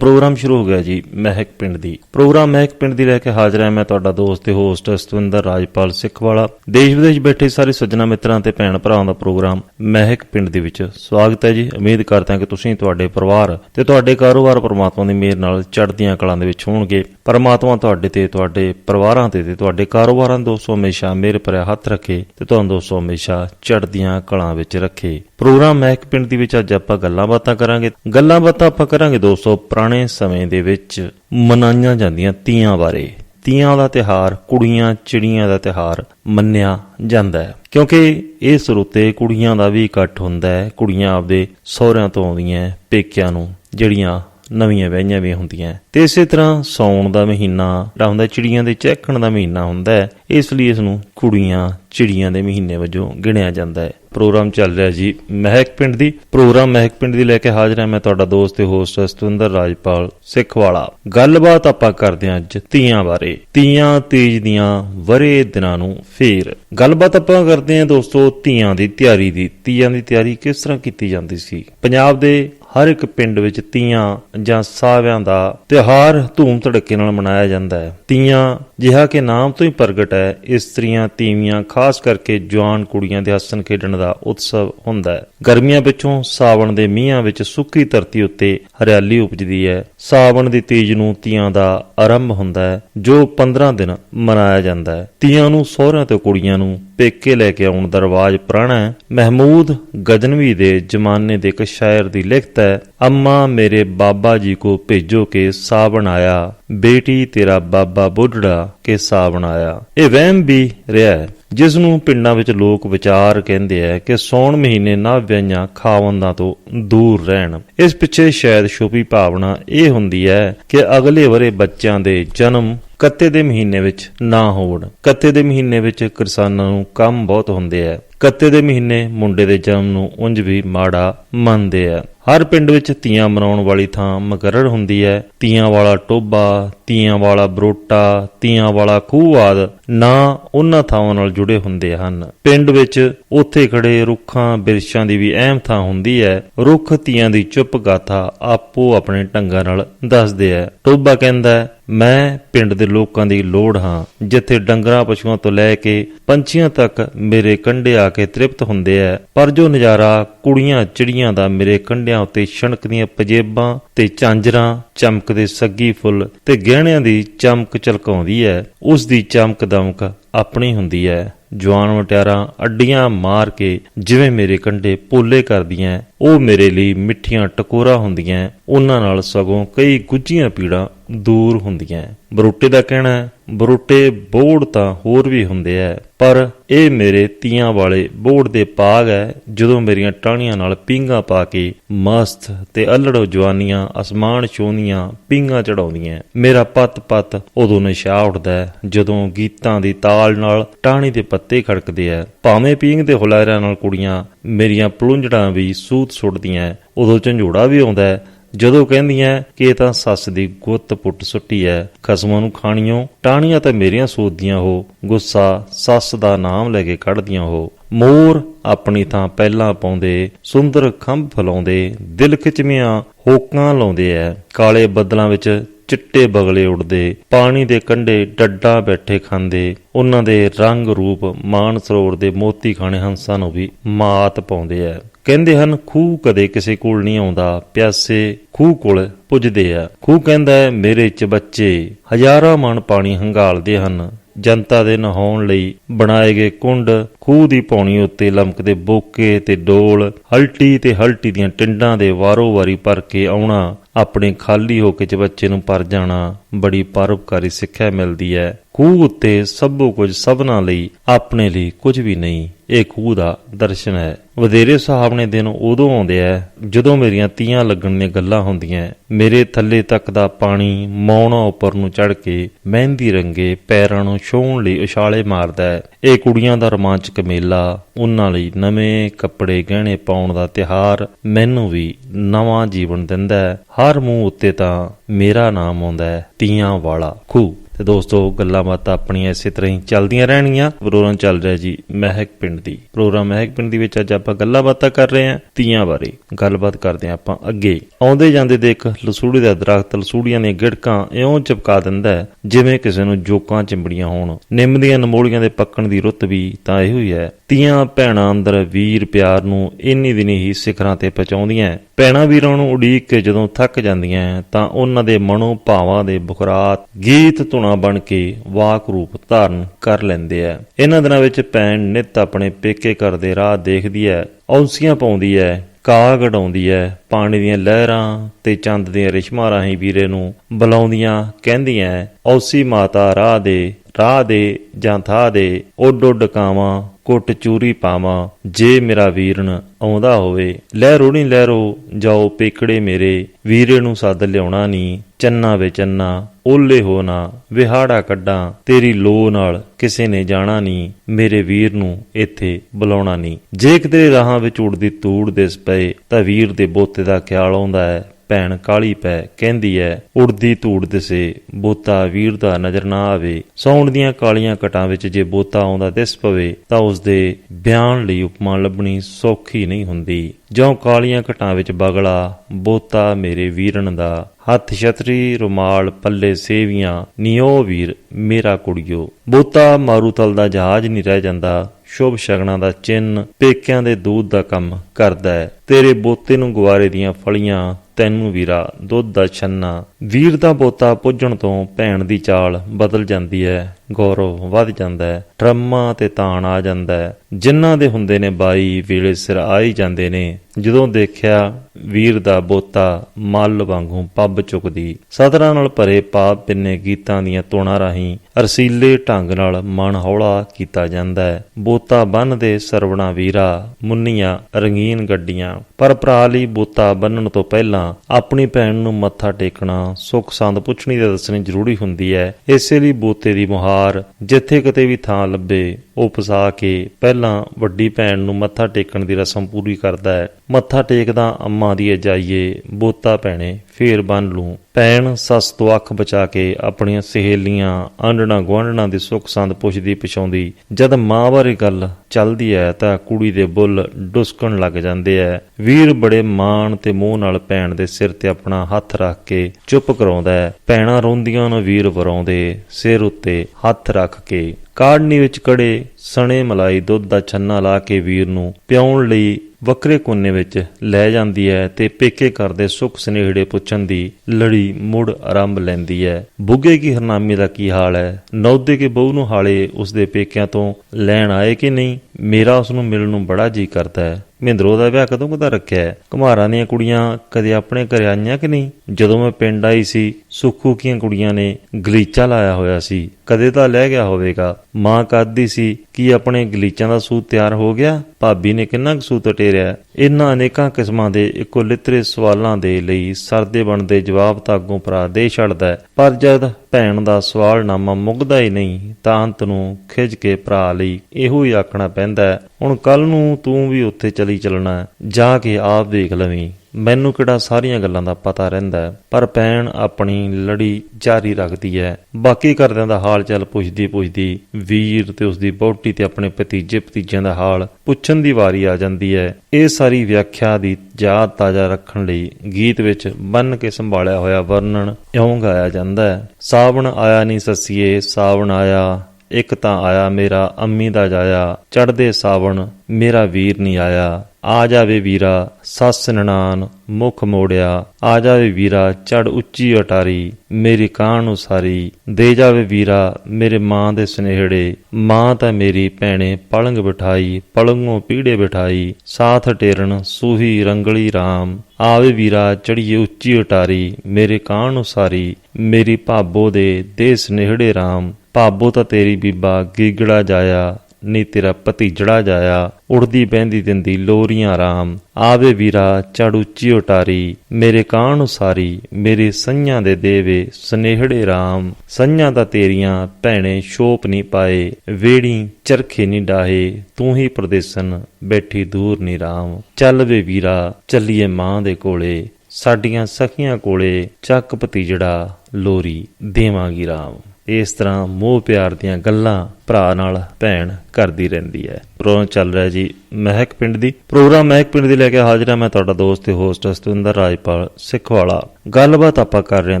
Programme ਸ਼ੁਰੂ ਹੋ ਗਿਆ ਜੀ, ਮਹਿਕ ਪਿੰਡ ਦੀ। ਪ੍ਰੋਗਰਾਮ ਮਹਿਕ ਪਿੰਡ ਦੀ ਲੈ ਕੇ ਹਾਜ਼ਰ ਹਾਂ ਮੈਂ ਤੁਹਾਡਾ ਦੋਸਤ ਤੇ ਹੋਸਟ ਸਤਵਿੰਦਰ ਰਾਜਪਾਲ ਸਿੱਖਵਾਲਾ। ਦੇਸ਼ ਵਿਦੇਸ਼ ਬੈਠੇ ਸਾਰੇ ਸੱਜਣਾ ਮਿੱਤਰਾਂ ਤੇ ਭੈਣ ਭਰਾਵਾਂ ਦਾ ਪ੍ਰੋਗਰਾਮ ਮਹਿਕ ਪਿੰਡ ਦੇ ਵਿੱਚ। ਸਵਾਗਤ ਹੈ ਜੀ। ਉਮੀਦ ਕਰਦੇ ਹਾਂ ਕਿ ਤੁਸੀਂ ਤੁਹਾਡੇ ਪਰਿਵਾਰ ਤੇ ਤੁਹਾਡੇ ਕਾਰੋਬਾਰ ਪਰਮਾਤਮਾ ਦੀ ਮਿਹਰ ਨਾਲ ਚੜ੍ਹਦੀਆਂ ਕਲਾਂ ਦੇ ਵਿੱਚ ਹੋਣਗੇ। ਪਰਮਾਤਮਾ ਤੁਹਾਡੇ ਤੇ, ਤੁਹਾਡੇ ਪਰਿਵਾਰਾਂ ਤੇ ਤੇ ਤੁਹਾਡੇ ਕਾਰੋਬਾਰਾਂ ਦੋਸਤੋ ਹਮੇਸ਼ਾ ਮਿਹਰ ਭਰਿਆ ਹੱਥ ਰੱਖੇ ਤੇ ਤੁਹਾਨੂੰ ਦੋਸਤੋ ਹਮੇਸ਼ਾ ਚੜ੍ਹਦੀਆਂ ਕਲਾਂ ਵਿੱਚ ਰੱਖੇ। ਪ੍ਰੋਗਰਾਮ ਮਹਿਕ ਪਿੰਡ ਦੇ ਵਿੱਚ ਅੱਜ ਆਪਾਂ ਗੱਲਾਂ ਬਾਤਾਂ ਕਰਾਂਗੇ। ਗੱਲਾਂ ਬਾਤਾਂ ਆਪਾਂ ਕਰਾਂਗੇ ਦੋਸਤੋ ਪੁਰਾਣੇ ਸਮੇਂ ਦੇ ਵਿੱਚ ਮਨਾਈਆਂ ਜਾਂਦੀਆਂ ਤੀਆਂ ਬਾਰੇ। ਤੀਆਂ ਦਾ ਤਿਹਾਰ ਕੁੜੀਆਂ ਚਿੜੀਆਂ ਦਾ ਤਿਹਾਰ ਮੰਨਿਆ ਜਾਂਦਾ ਹੈ। ਕਿਉਂਕਿ ਇਹ ਸਰੋਤੇ ਕੁੜੀਆਂ ਦਾ ਵੀ ਇਕੱਠ ਹੁੰਦਾ ਹੈ। ਕੁੜੀਆਂ ਆਪਦੇ ਸਹੁਰਿਆਂ ਤੋਂ ਆਉਂਦੀਆਂ ਪੇਕਿਆਂ ਨੂੰ, ਜਿਹੜੀਆਂ ਨਵੀਆਂ ਵਿਆਹੀਆਂ ਵੀ ਹੁੰਦੀਆਂ। ਤੇ ਇਸੇ ਤਰ੍ਹਾਂ ਸੌਣ ਦਾ ਮਹੀਨਾ ਜਿਹੜਾ ਹੁੰਦਾ ਚਿੜੀਆਂ ਦੇ ਚਹਿਕਣ ਦਾ ਮਹੀਨਾ ਹੁੰਦਾ ਹੈ। ਇਸ ਲਈ ਇਸ ਨੂੰ ਕੁੜੀਆਂ ਚਿੜੀਆਂ ਦੇ ਮਹੀਨੇ ਵਜੋਂ ਗਿਣਿਆ ਜਾਂਦਾ ਹੈ। ਪ੍ਰੋਗਰਾਮ ਚੱਲ ਰਿਹਾ ਜੀ ਮਹਿਕ ਪਿੰਡ ਦੀ। ਪ੍ਰੋਗਰਾਮ ਮਹਿਕ ਪਿੰਡ ਦੀ ਲੈ ਕੇ ਹਾਜ਼ਰ ਹਾਂ ਮੈਂ ਤੁਹਾਡਾ ਦੋਸਤ ਤੇ ਹੋਸਟ ਸਤਵਿੰਦਰ ਰਾਜਪਾਲ ਸਿੱਖਵਾਲਾ। ਗੱਲਬਾਤ ਆਪਾਂ ਕਰਦੇ ਹਾਂ ਅੱਜ ਤੀਆਂ ਬਾਰੇ। ਤੀਆਂ ਤੀਜ ਦੀਆਂ ਵਰੇ ਦਿਨਾਂ ਨੂੰ ਫੇਰ। ਗੱਲਬਾਤ ਆਪਾਂ ਕਰਦੇ ਹਾਂ ਦੋਸਤੋ ਤੀਆਂ ਦੀ ਤਿਆਰੀ ਦੀ। ਤੀਆਂ ਦੀ ਤਿਆਰੀ ਕਿਸ ਤਰ੍ਹਾਂ ਕੀਤੀ ਜਾਂਦੀ ਸੀ? ਪੰਜਾਬ ਦੇ ਹਰ ਇੱਕ ਪਿੰਡ ਵਿੱਚ ਤੀਆਂ ਜਾਂ ਸਾਵਿਆਂ ਦਾ ਤਿਉਹਾਰ ਧੂਮ ਧੜਕੇ ਨਾਲ ਮਨਾਇਆ ਜਾਂਦਾ ਹੈ। ਤੀਆਂ ਜਿਹਾ ਕਿ ਨਾਮ ਤੋਂ ਹੀ ਪ੍ਰਗਟ ਹੈ ਇਸਤਰੀਆਂ ਤੀਵੀਆਂ ਖਾਸ ਕਰਕੇ ਜਵਾਨ ਕੁੜੀਆਂ ਦੇ ਹੱਸਣ ਖੇਡਣ ਦਾ ਉਤਸਵ ਹੁੰਦਾ ਹੈ। ਗਰਮੀਆਂ ਵਿੱਚੋਂ ਸਾਵਣ ਦੇ ਮੀਂਹਾਂ ਵਿੱਚ ਸੁੱਕੀ ਧਰਤੀ ਉੱਤੇ ਹਰਿਆਲੀ ਉਪਜਦੀ ਹੈ। ਸਾਵਣ ਦੀ ਤੀਜ ਨੂੰ ਤੀਆਂ ਦਾ ਆਰੰਭ ਹੁੰਦਾ ਹੈ, ਜੋ 15 ਦਿਨ ਮਨਾਇਆ ਜਾਂਦਾ ਹੈ। ਤੀਆਂ ਨੂੰ ਸਹੁਰਿਆਂ ਤੇ ਕੁੜੀਆਂ ਨੂੰ ਪੇਕੇ ਲੈ ਕੇ ਆਉਣ ਦਾ ਰਿਵਾਜ ਪੁਰਾਣਾ ਹੈ। ਮਹਿਮੂਦ ਗਜਨਵੀ ਦੇ ਜ਼ਮਾਨੇ ਦੇ ਇੱਕ ਸ਼ਾਇਰ ਦੀ ਲਿਖਤ ਹੈ, ਅੰਮਾ ਮੇਰੇ ਬਾਬਾ ਜੀ ਕੋ ਭੇਜੋ ਕੇ ਸਾਵਣ ਆਇਆ, ਬੇਟੀ ਤੇਰਾ ਬਾਬਾ ਬੁੱਢੜਾ ਕੇ ਸਾਵਣ ਆਇਆ। ਇਹ ਵਹਿਮ ਵੀ ਰਿਹਾ ਹੈ, ਜਿਸ ਨੂੰ ਪਿੰਡਾਂ ਵਿੱਚ ਲੋਕ ਵਿਚਾਰ ਕਹਿੰਦੇ ਆ ਕਿ ਸੌਣ ਮਹੀਨੇ ਨਾ ਵਿਆਹੀਆਂ ਖਾਵੰਦਾਂ ਤੋਂ ਦੂਰ ਰਹਿਣ। ਇਸ ਪਿੱਛੇ ਸ਼ਾਇਦ ਛੁਪੀ ਭਾਵਨਾ ਇਹ ਹੁੰਦੀ ਹੈ ਕਿ ਅਗਲੇ ਵਰੇ ਬੱਚਿਆਂ ਦੇ ਜਨਮ ਕੱਤੇ ਦੇ ਮਹੀਨੇ ਵਿੱਚ ਨਾ ਹੋਣ ਕੱਤੇ ਦੇ ਮਹੀਨੇ ਵਿੱਚ ਕਿਸਾਨਾਂ ਨੂੰ ਕੰਮ ਬਹੁਤ ਹੁੰਦੇ ਆ। ਕੱਤੇ ਦੇ ਮਹੀਨੇ ਮੁੰਡੇ ਦੇ ਜਨਮ ਨੂੰ ਉਂਝ ਵੀ ਮਾੜਾ ਮੰਨਦੇ ਆ। ਹਰ ਪਿੰਡ ਵਿੱਚ ਤੀਆਂ ਮਨਾਉਣ ਵਾਲੀ ਥਾਂ ਮਕਰਰ ਹੁੰਦੀ ਹੈ। ਤੀਆਂ ਵਾਲਾ ਟੋਬਾ ਤੀਆਂ ਵਾਲਾ ਬਰੋਟਾ ਤੀਆਂ ਵਾਲਾ ਖੂਹ ਆਦ ਨਾ ਉਹਨਾਂ ਥਾਵਾਂ ਨਾਲ ਜੁੜੇ ਹੁੰਦੇ ਹਨ। ਪਿੰਡ ਵਿੱਚ ਉੱਥੇ ਖੜੇ ਰੁੱਖਾਂ ਬਿਰਛਾਂ ਦੀ ਵੀ ਅਹਿਮ ਥਾਂ ਹੁੰਦੀ ਹੈ। ਰੁੱਖ ਤੀਆਂ ਦੀ ਚੁੱਪ ਗਾਥਾ ਆਪੋ ਆਪਣੇ ਢੰਗਾਂ ਨਾਲ ਦੱਸਦੇ ਆ। ਟੋਬਾ ਕਹਿੰਦਾ ਹੈ, ਮੈਂ ਪਿੰਡ ਦੇ ਲੋਕਾਂ ਦੀ ਲੋੜ ਹਾਂ। ਜਿੱਥੇ ਡੰਗਰਾਂ ਪਸ਼ੂਆਂ ਤੋਂ ਲੈ ਕੇ ਪੰਛੀਆਂ ਤੱਕ ਮੇਰੇ ਕੰਢੇ ਆ ਕੇ ਤ੍ਰਿਪਤ ਹੁੰਦੇ ਐ। ਪਰ ਜੋ ਨਜ਼ਾਰਾ ਕੁੜੀਆਂ ਚਿੜੀਆਂ ਦਾ ਮੇਰੇ ਕੰਢਿਆਂ ਉੱਤੇ ਛਣਕਦੀਆਂ ਪਜੇਬਾਂ ਤੇ ਚਾਂਜਰਾਂ ਚਮਕਦੇ ਸੱਗੀ ਫੁੱਲ ਤੇ ਗਹਿਣਿਆਂ ਦੀ ਚਮਕ ਚਲਕਾਉਂਦੀ ਐ ਉਸ ਦੀ ਚਮਕ ਦਮਕ ਆਪਣੀ ਹੁੰਦੀ ਐ। ਜਵਾਨ ਮਟਿਆਰਾਂ ਅੱਡੀਆਂ ਮਾਰ ਕੇ ਜਿਵੇਂ ਮੇਰੇ ਕੰਢੇ ਪੋਲੇ ਕਰਦੀਆਂ ਉਹ ਮੇਰੇ ਲਈ ਮਿੱਠੀਆਂ ਟਕੋਰਾ ਹੁੰਦੀਆਂ ਉਹਨਾਂ ਨਾਲ ਸਗੋਂ ਕਈ ਗੁੱਝੀਆਂ ਪੀੜਾਂ ਦੂਰ ਹੁੰਦੀਆਂ ਬਰੋਟੇ ਦਾ ਕਹਿਣਾ ਹੈ, ਬਰੋਟੇ ਬੋੜ ਤਾਂ ਹੋਰ ਵੀ ਹੁੰਦੇ ਐ, ਪਰ ਇਹ ਮੇਰੇ ਤੀਆਂ ਵਾਲੇ ਬੋੜ ਦੇ ਪਾਗ ਹੈ ਜਦੋਂ ਮੇਰੀਆਂ ਟਾਹਣੀਆਂ ਨਾਲ ਪਿੰਗਾ ਪਾ ਕੇ ਮਸਤ ਤੇ ਅਲੜੋ ਜਵਾਨੀਆਂ ਅਸਮਾਨ ਛੋਹਣੀਆਂ ਪਿੰਗਾ ਚੜਾਉਂਦੀਆਂ ਮੇਰਾ ਪੱਤ ਪੱਤ ਉਦੋਂ ਨਸ਼ਾ ਉੱਠਦਾ ਹੈ ਜਦੋਂ ਗੀਤਾਂ ਦੀ ਤਾਲ ਨਾਲ ਟਾਹਣੀ ਦੇ ਪੱਤੇ ਖੜਕਦੇ ਐ। ਭਾਵੇਂ ਪੀਂਗ ਦੇ ਹੁਲਾਰਿਆਂ ਨਾਲ ਕੁੜੀਆਂ ਮੇਰੀਆਂ ਪਲੁੰਝੜਾਂ ਵੀ ਸੂਤ ਸੁੱਟਦੀਆਂ ਉਦੋਂ ਝੰਜੋੜਾ ਵੀ ਆਉਂਦਾ ਹੈ ਜਦੋਂ ਕਹਿੰਦੀਆਂ ਕਿ ਇਹ ਤਾਂ ਸੱਸ ਦੀ ਗੁੱਤ ਪੁੱਟ ਸੁੱਟੀ ਐ, ਖਸਮਾਂ ਨੂੰ ਖਾਣੀਆਂ ਟਾਣੀਆਂ ਤਾਂ ਮੇਰੀਆਂ ਸੋਦੀਆਂ ਹੋ, ਗੁੱਸਾ ਸੱਸ ਦਾ ਨਾਮ ਲੈ ਕੇ ਕੱਢਦੀਆਂ ਹੋ। ਮੋਰ ਆਪਣੀ ਥਾਂ ਪਹਿਲਾਂ ਪਾਉਂਦੇ, ਸੁੰਦਰ ਖੰਭ ਫਲਾਉਂਦੇ, ਦਿਲ ਖਿਚਵੀਆਂ ਹੋਕਾਂ ਲਾਉਂਦੇ ਐ। ਕਾਲੇ ਬੱਦਲਾਂ ਵਿੱਚ ਚਿੱਟੇ ਬਗਲੇ ਉੱਡਦੇ, ਪਾਣੀ ਦੇ ਕੰਢੇ ਡੱਡਾ ਬੈਠੇ ਖਾਂਦੇ, ਉਹਨਾਂ ਦੇ ਰੰਗ ਰੂਪ ਮਾਨ ਸਰੋਵਰ ਦੇ ਮੋਤੀ ਖਾਣੇ ਹੰਸਾਂ ਨੂੰ ਵੀ ਮਾਤ ਪਾਉਂਦੇ ਐ। ਕਹਿੰਦੇ ਹਨ ਖੂਹ ਕਦੇ ਕਿਸੇ ਕੋਲ ਨਹੀਂ ਆਉਂਦਾ ਪਿਆਸੇ ਖੂਹ ਕੋਲ ਪੁੱਜਦੇ ਆ। ਖੂਹ ਕਹਿੰਦਾ ਹੈ, ਮੇਰੇ ਚ ਬੱਚੇ ਹਜ਼ਾਰਾਂ ਮਣ ਪਾਣੀ ਹੰਗਾਲਦੇ ਹਨ। ਜਨਤਾ ਦੇ ਨਹਾਉਣ ਲਈ ਬਣਾਏ ਗਏ ਕੁੰਡ ਖੂਹ ਦੀ ਪੌਣੀ ਉੱਤੇ ਲਮਕਦੇ ਬੋਕੇ ਤੇ ਡੋਲ ਹਲਟੀ ਤੇ ਹਲਟੀ ਦੀਆਂ ਟਿੰਡਾਂ ਦੇ ਵਾਰੋ-ਵਾਰੀ ਭਰ ਕੇ ਆਉਣਾ ਆਪਣੇ ਖਾਲੀ ਹੋ ਕੇ ਚ ਬੱਚੇ ਨੂੰ ਪਰ ਜਾਣਾ ਬੜੀ ਪਰਉਪਕਾਰੀ ਸਿੱਖਿਆ ਮਿਲਦੀ ਹੈ। ਖੂਹ ਉੱਤੇ ਸਭੋ ਕੁਝ ਸਭਨਾ ਲਈ ਆਪਣੇ ਲਈ ਕੁਝ ਵੀ ਨਹੀਂ। ਇਹ ਖੂਹ ਦਾ ਦਰਸ਼ਨ ਹੈ। ਵਧੇਰੇ ਸੁਹਾਵਣੇ ਦਿਨ ਉਦੋਂ ਆਉਂਦੇ ਆ ਜਦੋਂ ਮੇਰੀਆਂ ਤੀਆਂ ਲੱਗਣ ਦੀਆਂ ਗੱਲਾਂ ਹੁੰਦੀਆਂ ਮੇਰੇ ਥੱਲੇ ਤੱਕ ਦਾ ਪਾਣੀ ਮੌਣਾ ਉੱਪਰ ਨੂੰ ਚੜ ਕੇ ਮਹਿੰਦੀ ਰੰਗੇ ਪੈਰਾਂ ਨੂੰ ਛੋਹਣ ਲਈ ਉਛਾਲੇ ਮਾਰਦਾ ਹੈ ਇਹ ਕੁੜੀਆਂ ਦਾ ਰੋਮਾਂਚਕ ਮੇਲਾ, ਉਹਨਾਂ ਲਈ ਨਵੇਂ ਕੱਪੜੇ ਗਹਿਣੇ ਪਾਉਣ ਦਾ ਤਿਹਾਰ ਮੈਨੂੰ ਵੀ ਨਵਾਂ ਜੀਵਨ ਦਿੰਦਾ ਹੈ ਹਰ ਮੂੰਹ ਉੱਤੇ ਤਾਂ ਮੇਰਾ ਨਾਮ ਆਉਂਦਾ ਹੈ ਤੀਆਂ ਵਾਲਾ ਖੂਹ। ਤੇ ਦੋਸਤੋ, ਗੱਲਾਂ ਬਾਤਾਂ ਆਪਣੀਆਂ ਇਸੇ ਤਰ੍ਹਾਂ ਹੀ ਚੱਲਦੀਆਂ ਰਹਿਣਗੀਆਂ। ਪ੍ਰੋਗਰਾਮ ਚੱਲ ਰਿਹਾ ਜੀ ਮਹਿਕ ਪਿੰਡ ਦੀ। ਪ੍ਰੋਗਰਾਮ ਮਹਿਕ ਪਿੰਡ ਦੀ ਵਿੱਚ ਅੱਜ ਆਪਾਂ ਗੱਲਾਂ ਬਾਤਾਂ ਕਰ ਰਹੇ ਹਾਂ ਤੀਆਂ ਬਾਰੇ। ਗੱਲਬਾਤ ਕਰਦੇ ਹਾਂ ਆਪਾਂ ਅੱਗੇ। ਆਉਂਦੇ ਜਾਂਦੇ ਦੇਖ, ਲਸੂੜੀ ਦਾ ਦਰਖਤ ਲਸੂੜੀਆਂ ਦੀਆਂ ਗਿੜਕਾਂ ਇਉਂ ਚਿਪਕਾ ਦਿੰਦਾ ਹੈ, ਜਿਵੇਂ ਕਿਸੇ ਨੂੰ ਜੋਕਾਂ ਚਿੰਬੜੀਆਂ ਹੋਣ। ਨਿੰਮ ਦੀਆਂ ਨਮੋਲੀਆਂ ਦੇ ਪੱਕਣ ਦੀ ਰੁੱਤ ਵੀ ਤਾਂ ਇਹੋ ਹੀ ਹੈ। ਤੀਆਂ ਭੈਣਾਂ ਅੰਦਰ ਵੀਰ ਪਿਆਰ ਨੂੰ ਇੰਨੀ ਦਿਨੀ ਹੀ ਸਿਖਰਾਂ ਤੇ ਪਹੁੰਚਾਉਂਦੀਆਂ ਭੈਣਾਂ ਵੀਰਾਂ ਨੂੰ ਉਡੀਕ ਕੇ ਜਦੋਂ ਥੱਕ ਜਾਂਦੀਆਂ ਤਾਂ ਉਹਨਾਂ ਦੇ ਮਨੋ ਭਾਵਾਂ ਦੇ ਬੁਖਰਾਤ ਗੀਤ ਧੁਨਾ ਬਣ ਕੇ ਵਾਕ ਰੂਪ ਧਾਰਨ ਕਰ ਲੈਂਦੇ ਆ ਇਹਨਾਂ ਦਿਨਾਂ ਵਿੱਚ ਭੈਣ ਨਿਤ ਆਪਣੇ ਪੇਕੇ ਘਰ ਦੇ ਰਾਹ ਦੇਖਦੀ ਹੈ ਔਂਸੀਆਂ ਪਾਉਂਦੀ ਹੈ ਕਾਗ ਉਡਾਉਂਦੀ ਹੈ ਪਾਣੀ ਦੀਆਂ ਲਹਿਰਾਂ ਤੇ ਚੰਦ ਦੀਆਂ ਰਿਸ਼ਮਾਂ ਰਾਹੀਂ ਵੀਰੇ ਨੂੰ ਬੁਲਾਉਂਦੀਆਂ ਕਹਿੰਦੀਆਂ ਔਸੀ ਮਾਤਾ ਰਾਹ ਦੇ ਰਾਹ ਦੇ ਜਾਂ ਥਾਹ ਦੇ ਉੱਡ ਉੱਡ ਕਾਵਾਂ, ਕੁੱਟ ਚੂਰੀ ਪਾਵਾਂ, ਜੇ ਮੇਰਾ ਵੀਰਨ ਆਉਂਦਾ ਹੋਵੇ ਲੈ ਰੋਣੀ ਲਹਿਰੋ, ਜਾਓ ਪੇਕੜੇ ਮੇਰੇ, ਵੀਰੇ ਨੂੰ ਸੱਦ ਲਿਆਉਣਾ ਨਹੀਂ ਚੰਨਾ ਵੇ ਚੰਨਾ, ਓਲੇ ਹੋ ਨਾ, ਵਿਹਾੜਾ ਕੱਢਾਂ, ਤੇਰੀ ਲੋ ਨਾਲ ਕਿਸੇ ਨੇ ਜਾਣਾ ਨਹੀਂ ਮੇਰੇ ਵੀਰ ਨੂੰ ਇੱਥੇ ਬੁਲਾਉਣਾ ਨਹੀਂ ਜੇ ਕਿਤੇ ਰਾਹਾਂ ਵਿੱਚ ਉੜਦੀ ਤੂੜ ਦਿਸ ਪਏ, ਤਾਂ ਵੀਰ ਦੇ ਬੋਤੇ ਦਾ ਖਿਆਲ ਆਉਂਦਾ ਹੈ। ਭੈਣ ਕਾਲੀ ਪੈ ਕਹਿੰਦੀ ਐ, ਉੜਦੀ ਧੂੜ ਦਿਸੇ, ਬੋਤਾ ਵੀਰ ਦਾ ਨਜ਼ਰ ਨਾ ਆਵੇ। ਸੌਣ ਦੀਆਂ ਕਾਲੀਆਂ ਘਟਾਂ ਵਿੱਚ ਜੇ ਬੋਤਾ ਆਉਂਦਾ ਦਿਸ ਪਵੇ, ਤਾਂ ਉਸ ਦੇ ਬਿਆਨ ਲਈ ਉਪਮਾ ਲੱਭਣੀ ਸੌਖੀ ਨਹੀਂ ਹੁੰਦੀ। ਜਿਉਂ ਕਾਲੀਆਂ ਘਟਾਂ ਵਿੱਚ ਬਗਲਾ, ਬੋਤਾ ਮੇਰੇ ਵੀਰਨ ਦਾ ਹੱਥ ਛਤਰੀ, ਰੁਮਾਲ, ਪੱਲੇ ਸੇਵੀਆਂ, ਨਿਓ ਵੀਰ, ਮੇਰਾ ਕੁੜਿਓ। ਬੋਤਾ ਮਾਰੂਤਲ ਦਾ ਜਹਾਜ਼ ਨਹੀਂ ਰਹਿ ਜਾਂਦਾ। ਸ਼ੁਭ ਸ਼ਗਨਾਂ ਦਾ ਚਿੰਨ ਪੇਕਿਆਂ ਦੇ ਦੂਧ ਦਾ ਕੰਮ ਕਰਦਾ ਹੈ। ਤੇਰੇ ਬੋਤੇ ਨੂੰ ਗੁਵਾਰੇ ਦੀਆਂ ਫਲੀਆਂ, ਤੈਨੂੰ ਵੀਰਾ ਦੁੱਧ ਦਾ ਛੰਨਾ। ਵੀਰ ਦਾ ਬੋਤਾ ਪੁੱਜਣ ਤੋਂ ਭੈਣ ਦੀ ਚਾਲ ਬਦਲ ਜਾਂਦੀ ਹੈ, ਗੌਰਵ ਵੱਧ ਜਾਂਦਾ ਹੈ, ਟਰਮਾ ਤੇ ਤਾਣ ਆ ਜਾਂਦਾ ਹੈ। ਜਿਨ੍ਹਾਂ ਦੇ ਹੁੰਦੇ ਨੇ ਬਾਈ, ਵੇਲੇ ਸਿਰ ਆ ਹੀ ਜਾਂਦੇ ਨੇ। ਜਦੋਂ ਦੇਖਿਆ ਵੀਰ ਦਾ ਬੋਤਾ ਮੱਲ ਵਾਂਗੂ ਪੱਬ ਚੁੱਕਦੀ ਸਦਰਾਂ ਨਾਲ ਭਰੇ ਪਾਪ ਪਿੰਨੇ ਗੀਤਾਂ ਦੀਆਂ ਤੋਣਾ ਰਾਹੀਂ ਅਰਸੀਲੇ ਢੰਗ ਨਾਲ ਮਨ ਹੌਲਾ ਕੀਤਾ ਜਾਂਦਾ ਹੈ। ਬੋਤਾ ਬੰਨ ਦੇ ਸਰਵਣਾ ਵੀਰਾ, ਮੁੰਨੀਆਂ ਰੰਗੀਨ ਗੱਡੀਆਂ। ਪਰ ਭਰਾ ਲਈ ਬੋਤਾ ਬੰਨਣ ਤੋਂ ਪਹਿਲਾਂ ਆਪਣੀ ਭੈਣ ਨੂੰ ਮੱਥਾ ਟੇਕਣਾ ਸੁੱਖ ਸੰਦ ਪੁੱਛਣੀ ਤੇ ਦੱਸਣੀ ਜ਼ਰੂਰੀ ਹੁੰਦੀ ਹੈ। ਇਸੇ ਲਈ ਬੋਤੇ ਦੀ ਮੁਹਾਰ ਜਿੱਥੇ ਕਿਤੇ ਵੀ ਥਾਂ ਲੱਭੇ, ਉਹ ਫਸਾ ਕੇ ਪਹਿਲਾਂ ਵੱਡੀ ਭੈਣ ਨੂੰ ਮੱਥਾ ਟੇਕਣ ਦੀ ਰਸਮ ਪੂਰੀ ਕਰਦਾ ਹੈ। ਮੱਥਾ ਟੇਕਦਾ ਅੰਮਾ ਦੀ ਅਜਾਈਏ, ਬੋਤਾ ਭੈਣੇ, ਫੇਰ ਬੰਨ ਲੂੰ। ਭੈਣ, ਸੱਸ ਤੋਂ ਅੱਖ ਬਚਾ ਕੇ ਆਪਣੀਆਂ ਸਹੇਲੀਆਂ ਆਂਡਣਾ ਗੁਆਂਢਣਾ ਦੀ ਸੁੱਖ ਸੰਦ ਪੁੱਛਦੀ ਪਿਛਾਉਂਦੀ, ਜਦ ਮਾਂ ਬਾਰੇ ਗੱਲ ਚੱਲਦੀ ਹੈ ਤਾਂ ਕੁੜੀ ਦੇ ਬੁੱਲ ਡੁਸਕਣ ਲੱਗ ਜਾਂਦੇ ਐ। ਵੀਰ ਬੜੇ ਮਾਣ ਤੇ ਮੋਹ ਨਾਲ ਭੈਣ ਦੇ ਸਿਰ ਤੇ ਆਪਣਾ ਹੱਥ ਰੱਖ ਕੇ ਚੁੱਪ ਕਰਾਉਂਦਾ ਹੈ ਭੈਣਾਂ ਰੋਂਦੀਆਂ ਨੂੰ ਵੀਰ ਵਰਾਉਂਦੇ, ਸਿਰ ਉੱਤੇ ਹੱਥ ਰੱਖ ਕੇ ਕਾੜਨੀ ਵਿੱਚ ਕੜੇ, ਸਣੇ ਮਲਾਈ, ਦੁੱਧ ਦਾ ਛੰਨਾ ਲਾ ਕੇ ਵੀਰ ਨੂੰ ਪਿਉਣ ਲਈ ਵੱਖਰੇ ਕੋਨੇ ਵਿੱਚ ਲੈ ਜਾਂਦੀ ਹੈ ਤੇ ਪੇਕੇ ਘਰ ਦੇ ਸੁੱਖ ਸਨੇਹੜੇ ਪੁੱਛਣ ਦੀ ਲੜੀ ਮੁੜ ਆਰੰਭ ਲੈਂਦੀ ਹੈ। ਬੁੱਗੇ ਕੀ ਹਰਨਾਮੀ ਦਾ ਕੀ ਹਾਲ ਹੈ? ਨੌਦੇ ਕੇ ਬਹੂ ਨੂੰ ਹਾਲੇ ਉਸਦੇ ਪੇਕਿਆਂ ਤੋਂ ਲੈਣ ਆਏ ਕਿ ਨਹੀਂ? ਮੇਰਾ ਉਸ ਨੂੰ ਮਿਲਣ ਨੂੰ ਬੜਾ ਜੀ ਕਰਦਾ ਹੈ। ਮਹਿੰਦਰੋ ਦਾ ਵਿਆਹ ਕਦੋਂ ਕਦਾ ਰੱਖਿਆ ਹੈ? ਕੁਮਾਰਾਂ ਦੀਆਂ ਕੁੜੀਆਂ ਕਦੇ ਆਪਣੇ ਘਰ ਆਈਆਂ ਕਿ ਨਹੀਂ? ਜਦੋਂ ਮੈਂ ਪਿੰਡ ਆਈ ਸੀ, ਸੁੱਖੂ ਕੀਆਂ ਕੁੜੀਆਂ ਨੇ ਗਲੀਚਾ ਲਾਇਆ ਹੋਇਆ ਸੀ। ਕਦੇ ਤਾਂ ਲੈ ਗਿਆ ਹੋਵੇਗਾ। ਮਾਂ ਕਹਦੀ ਸੀ ਕਿ ਆਪਣੇ ਗਲੀਚਾਂ ਦਾ ਸੂਤ ਤਿਆਰ ਹੋ ਗਿਆ। ਭਾਬੀ ਨੇ ਕਿੰਨਾ ਕੁ ਸੂਤ ਟੇਰਿਆ? ਇਹਨਾਂ ਅਨੇਕਾਂ ਕਿਸਮਾਂ ਦੇ ਇੱਕੋ ਲਿਤਰੇ ਸਵਾਲਾਂ ਦੇ ਲਈ ਸਰਦੇ ਬਣਦੇ ਜਵਾਬ ਤਾਂ ਅੱਗੋਂ ਭਰਾ ਦੇ ਛੱਡਦਾ ਪਰ ਜਦ ਭੈਣ ਦਾ ਸਵਾਲਨਾਮਾ ਮੁੱਕਦਾ ਹੀ ਨਹੀਂ, ਤਾਂ ਅੰਤ ਨੂੰ ਖਿੱਚ ਕੇ ਭਰਾ ਲਈ ਇਹੋ ਹੀ ਆਖਣਾ ਪੈਂਦਾ ਹੁਣ ਕੱਲ ਨੂੰ ਤੂੰ ਵੀ ਉੱਥੇ ਚਲੀ ਚੱਲਣਾ ਜਾ ਕੇ ਆਪ ਦੇਖ ਲਵੀਂ। ਮੈਨੂੰ ਕਿਹੜਾ ਸਾਰੀਆਂ ਗੱਲਾਂ ਦਾ ਪਤਾ ਰਹਿੰਦਾ ਪਰ ਭੈਣ ਆਪਣੀ ਲੜੀ ਜਾਰੀ ਰੱਖਦੀ ਹੈ। ਬਾਕੀ ਘਰਦਿਆਂ ਦਾ ਹਾਲ ਚਾਲ ਪੁੱਛਦੀ ਪੁੱਛਦੀ ਵੀਰ ਤੇ ਉਸਦੀ ਬੋਟੀ ਤੇ ਆਪਣੇ ਭਤੀਜੇ ਭਤੀਜਿਆਂ ਦਾ ਹਾਲ ਪੁੱਛਣ ਦੀ ਵਾਰੀ ਆ ਜਾਂਦੀ ਹੈ। ਇਹ ਸਾਰੀ ਵਿਆਖਿਆ ਦੀ ਯਾਦ ਤਾਜ਼ਾ ਰੱਖਣ ਲਈ ਗੀਤ ਵਿੱਚ ਬੰਨ ਕੇ ਸੰਭਾਲਿਆ ਹੋਇਆ ਵਰਣਨ ਇਉਂ ਗਾਇਆ ਜਾਂਦਾ ਹੈ। ਸਾਵਣ ਆਇਆ ਨਹੀਂ ਸੱਸੀਏ, ਸਾਵਣ ਆਇਆ। ਇੱਕ ਤਾਂ ਆਇਆ ਮੇਰਾ, ਅੰਮੀ ਦਾ ਜਾਇਆ। ਚੜਦੇ ਸਾਵਣ ਮੇਰਾ ਵੀਰ ਨਹੀਂ ਆਇਆ। ਆ ਜਾਵੇ ਵੀਰਾ, ਸੱਸ ਨਨਾਨ ਮੁਖ ਮੋੜਿਆ। ਆ ਜਾਵੇ ਵੀਰਾ ਚੜ ਉੱਚੀ ਅਟਾਰੀ, ਮੇਰੀ ਕਾਣ ਨੂੰ ਸਾਰੀ ਦੇ ਜਾਵੇ ਵੀਰਾ, ਮੇਰੇ ਮਾਂ ਦੇ ਸੁਨੇਹੜੇ। ਮਾਂ ਤਾਂ ਮੇਰੀ ਭੈਣੇ ਪਲੰਗ ਬਿਠਾਈ, ਪਲੰਗੋਂ ਪੀੜੇ ਬਿਠਾਈ। ਸਾਥ ਟੇਰਨ ਸੂਹੀ ਰੰਗਲੀ RAM ਆਵੇ ਵੀਰਾ ਚੜੀਏ ਉੱਚੀ ਅਟਾਰੀ, ਮੇਰੇ ਕਾਣ ਉਸਾਰੀ। ਮੇਰੀ ਭਾਬੋ ਦੇ ਦੇ ਸੁਨੇਹੜੇ RAM ਭਾਬੋ ਤਾਂ ਤੇਰੀ ਬੀਬਾ ਗੀਗੜਾ ਜਾਇਆ, ਨੀ ਤੇਰਾ ਭਤੀਜੜਾ ਜਾਇਆ। ਉੜਦੀ ਬਹਿੰਦੀ ਦਿੰਦੀ ਲੋਰੀਆਂ ਰਾਮ। ਆਵੇ ਵੀਰਾ ਚੜ ਉੱਚੀ ਉਟਾਰੀ। ਮੇਰੇ ਕਾਣ ਉਸਾਰੀ, ਮੇਰੇ ਸੰਝਾਂ ਦੇ ਦੇਵੇ ਸਨੇਹੜੇ ਰਾਮ। ਸੰਝਾਂ ਦਾ ਤੇਰੀਆਂ ਭੈਣੇ ਸ਼ੋਪ ਨਹੀਂ ਪਾਏ, ਵੇੜੀ ਚਰਖੇ ਨਹੀਂ ਡਾਹੇ। ਤੂੰ ਹੀ ਪਰਦੇਸਨ, ਬੈਠੀ ਦੂਰ ਨਹੀਂ ਰਾਮ। ਚੱਲ ਵੇ ਵੀਰਾ, ਚੱਲੀਏ ਮਾਂ ਦੇ ਕੋਲੇ। ਸਾਡੀਆਂ ਸਖੀਆਂ ਕੋਲੇ ਚੱਕ ਭਤੀਜੜਾ, ਲੋਰੀ ਦੇਵਾਂਗੀ ਰਾਮ। ਇਸ ਤਰ੍ਹਾਂ ਮੋਹ ਪਿਆਰ ਦੀਆਂ ਗੱਲਾਂ ਭਰਾ ਨਾਲ ਭੈਣ ਕਰਦੀ ਰਹਿੰਦੀ ਹੈ। ਪ੍ਰੋਗਰਾਮ ਚੱਲ ਰਿਹਾ ਜੀ ਮਹਿਕ ਪਿੰਡ ਦੀ। ਪ੍ਰੋਗਰਾਮ ਮਹਿਕ ਪਿੰਡ ਦੀ ਲੈ ਕੇ ਹਾਜ਼ਰ ਹਾਂ ਮੈਂ ਤੁਹਾਡਾ ਦੋਸਤ ਤੇ ਹੋਸਟ ਸਤਵਿੰਦਰ ਰਾਜਪਾਲ ਸਿੱਖਵਾਲਾ। ਗੱਲਬਾਤ ਆਪਾਂ ਕਰ ਰਹੇ ਹਾਂ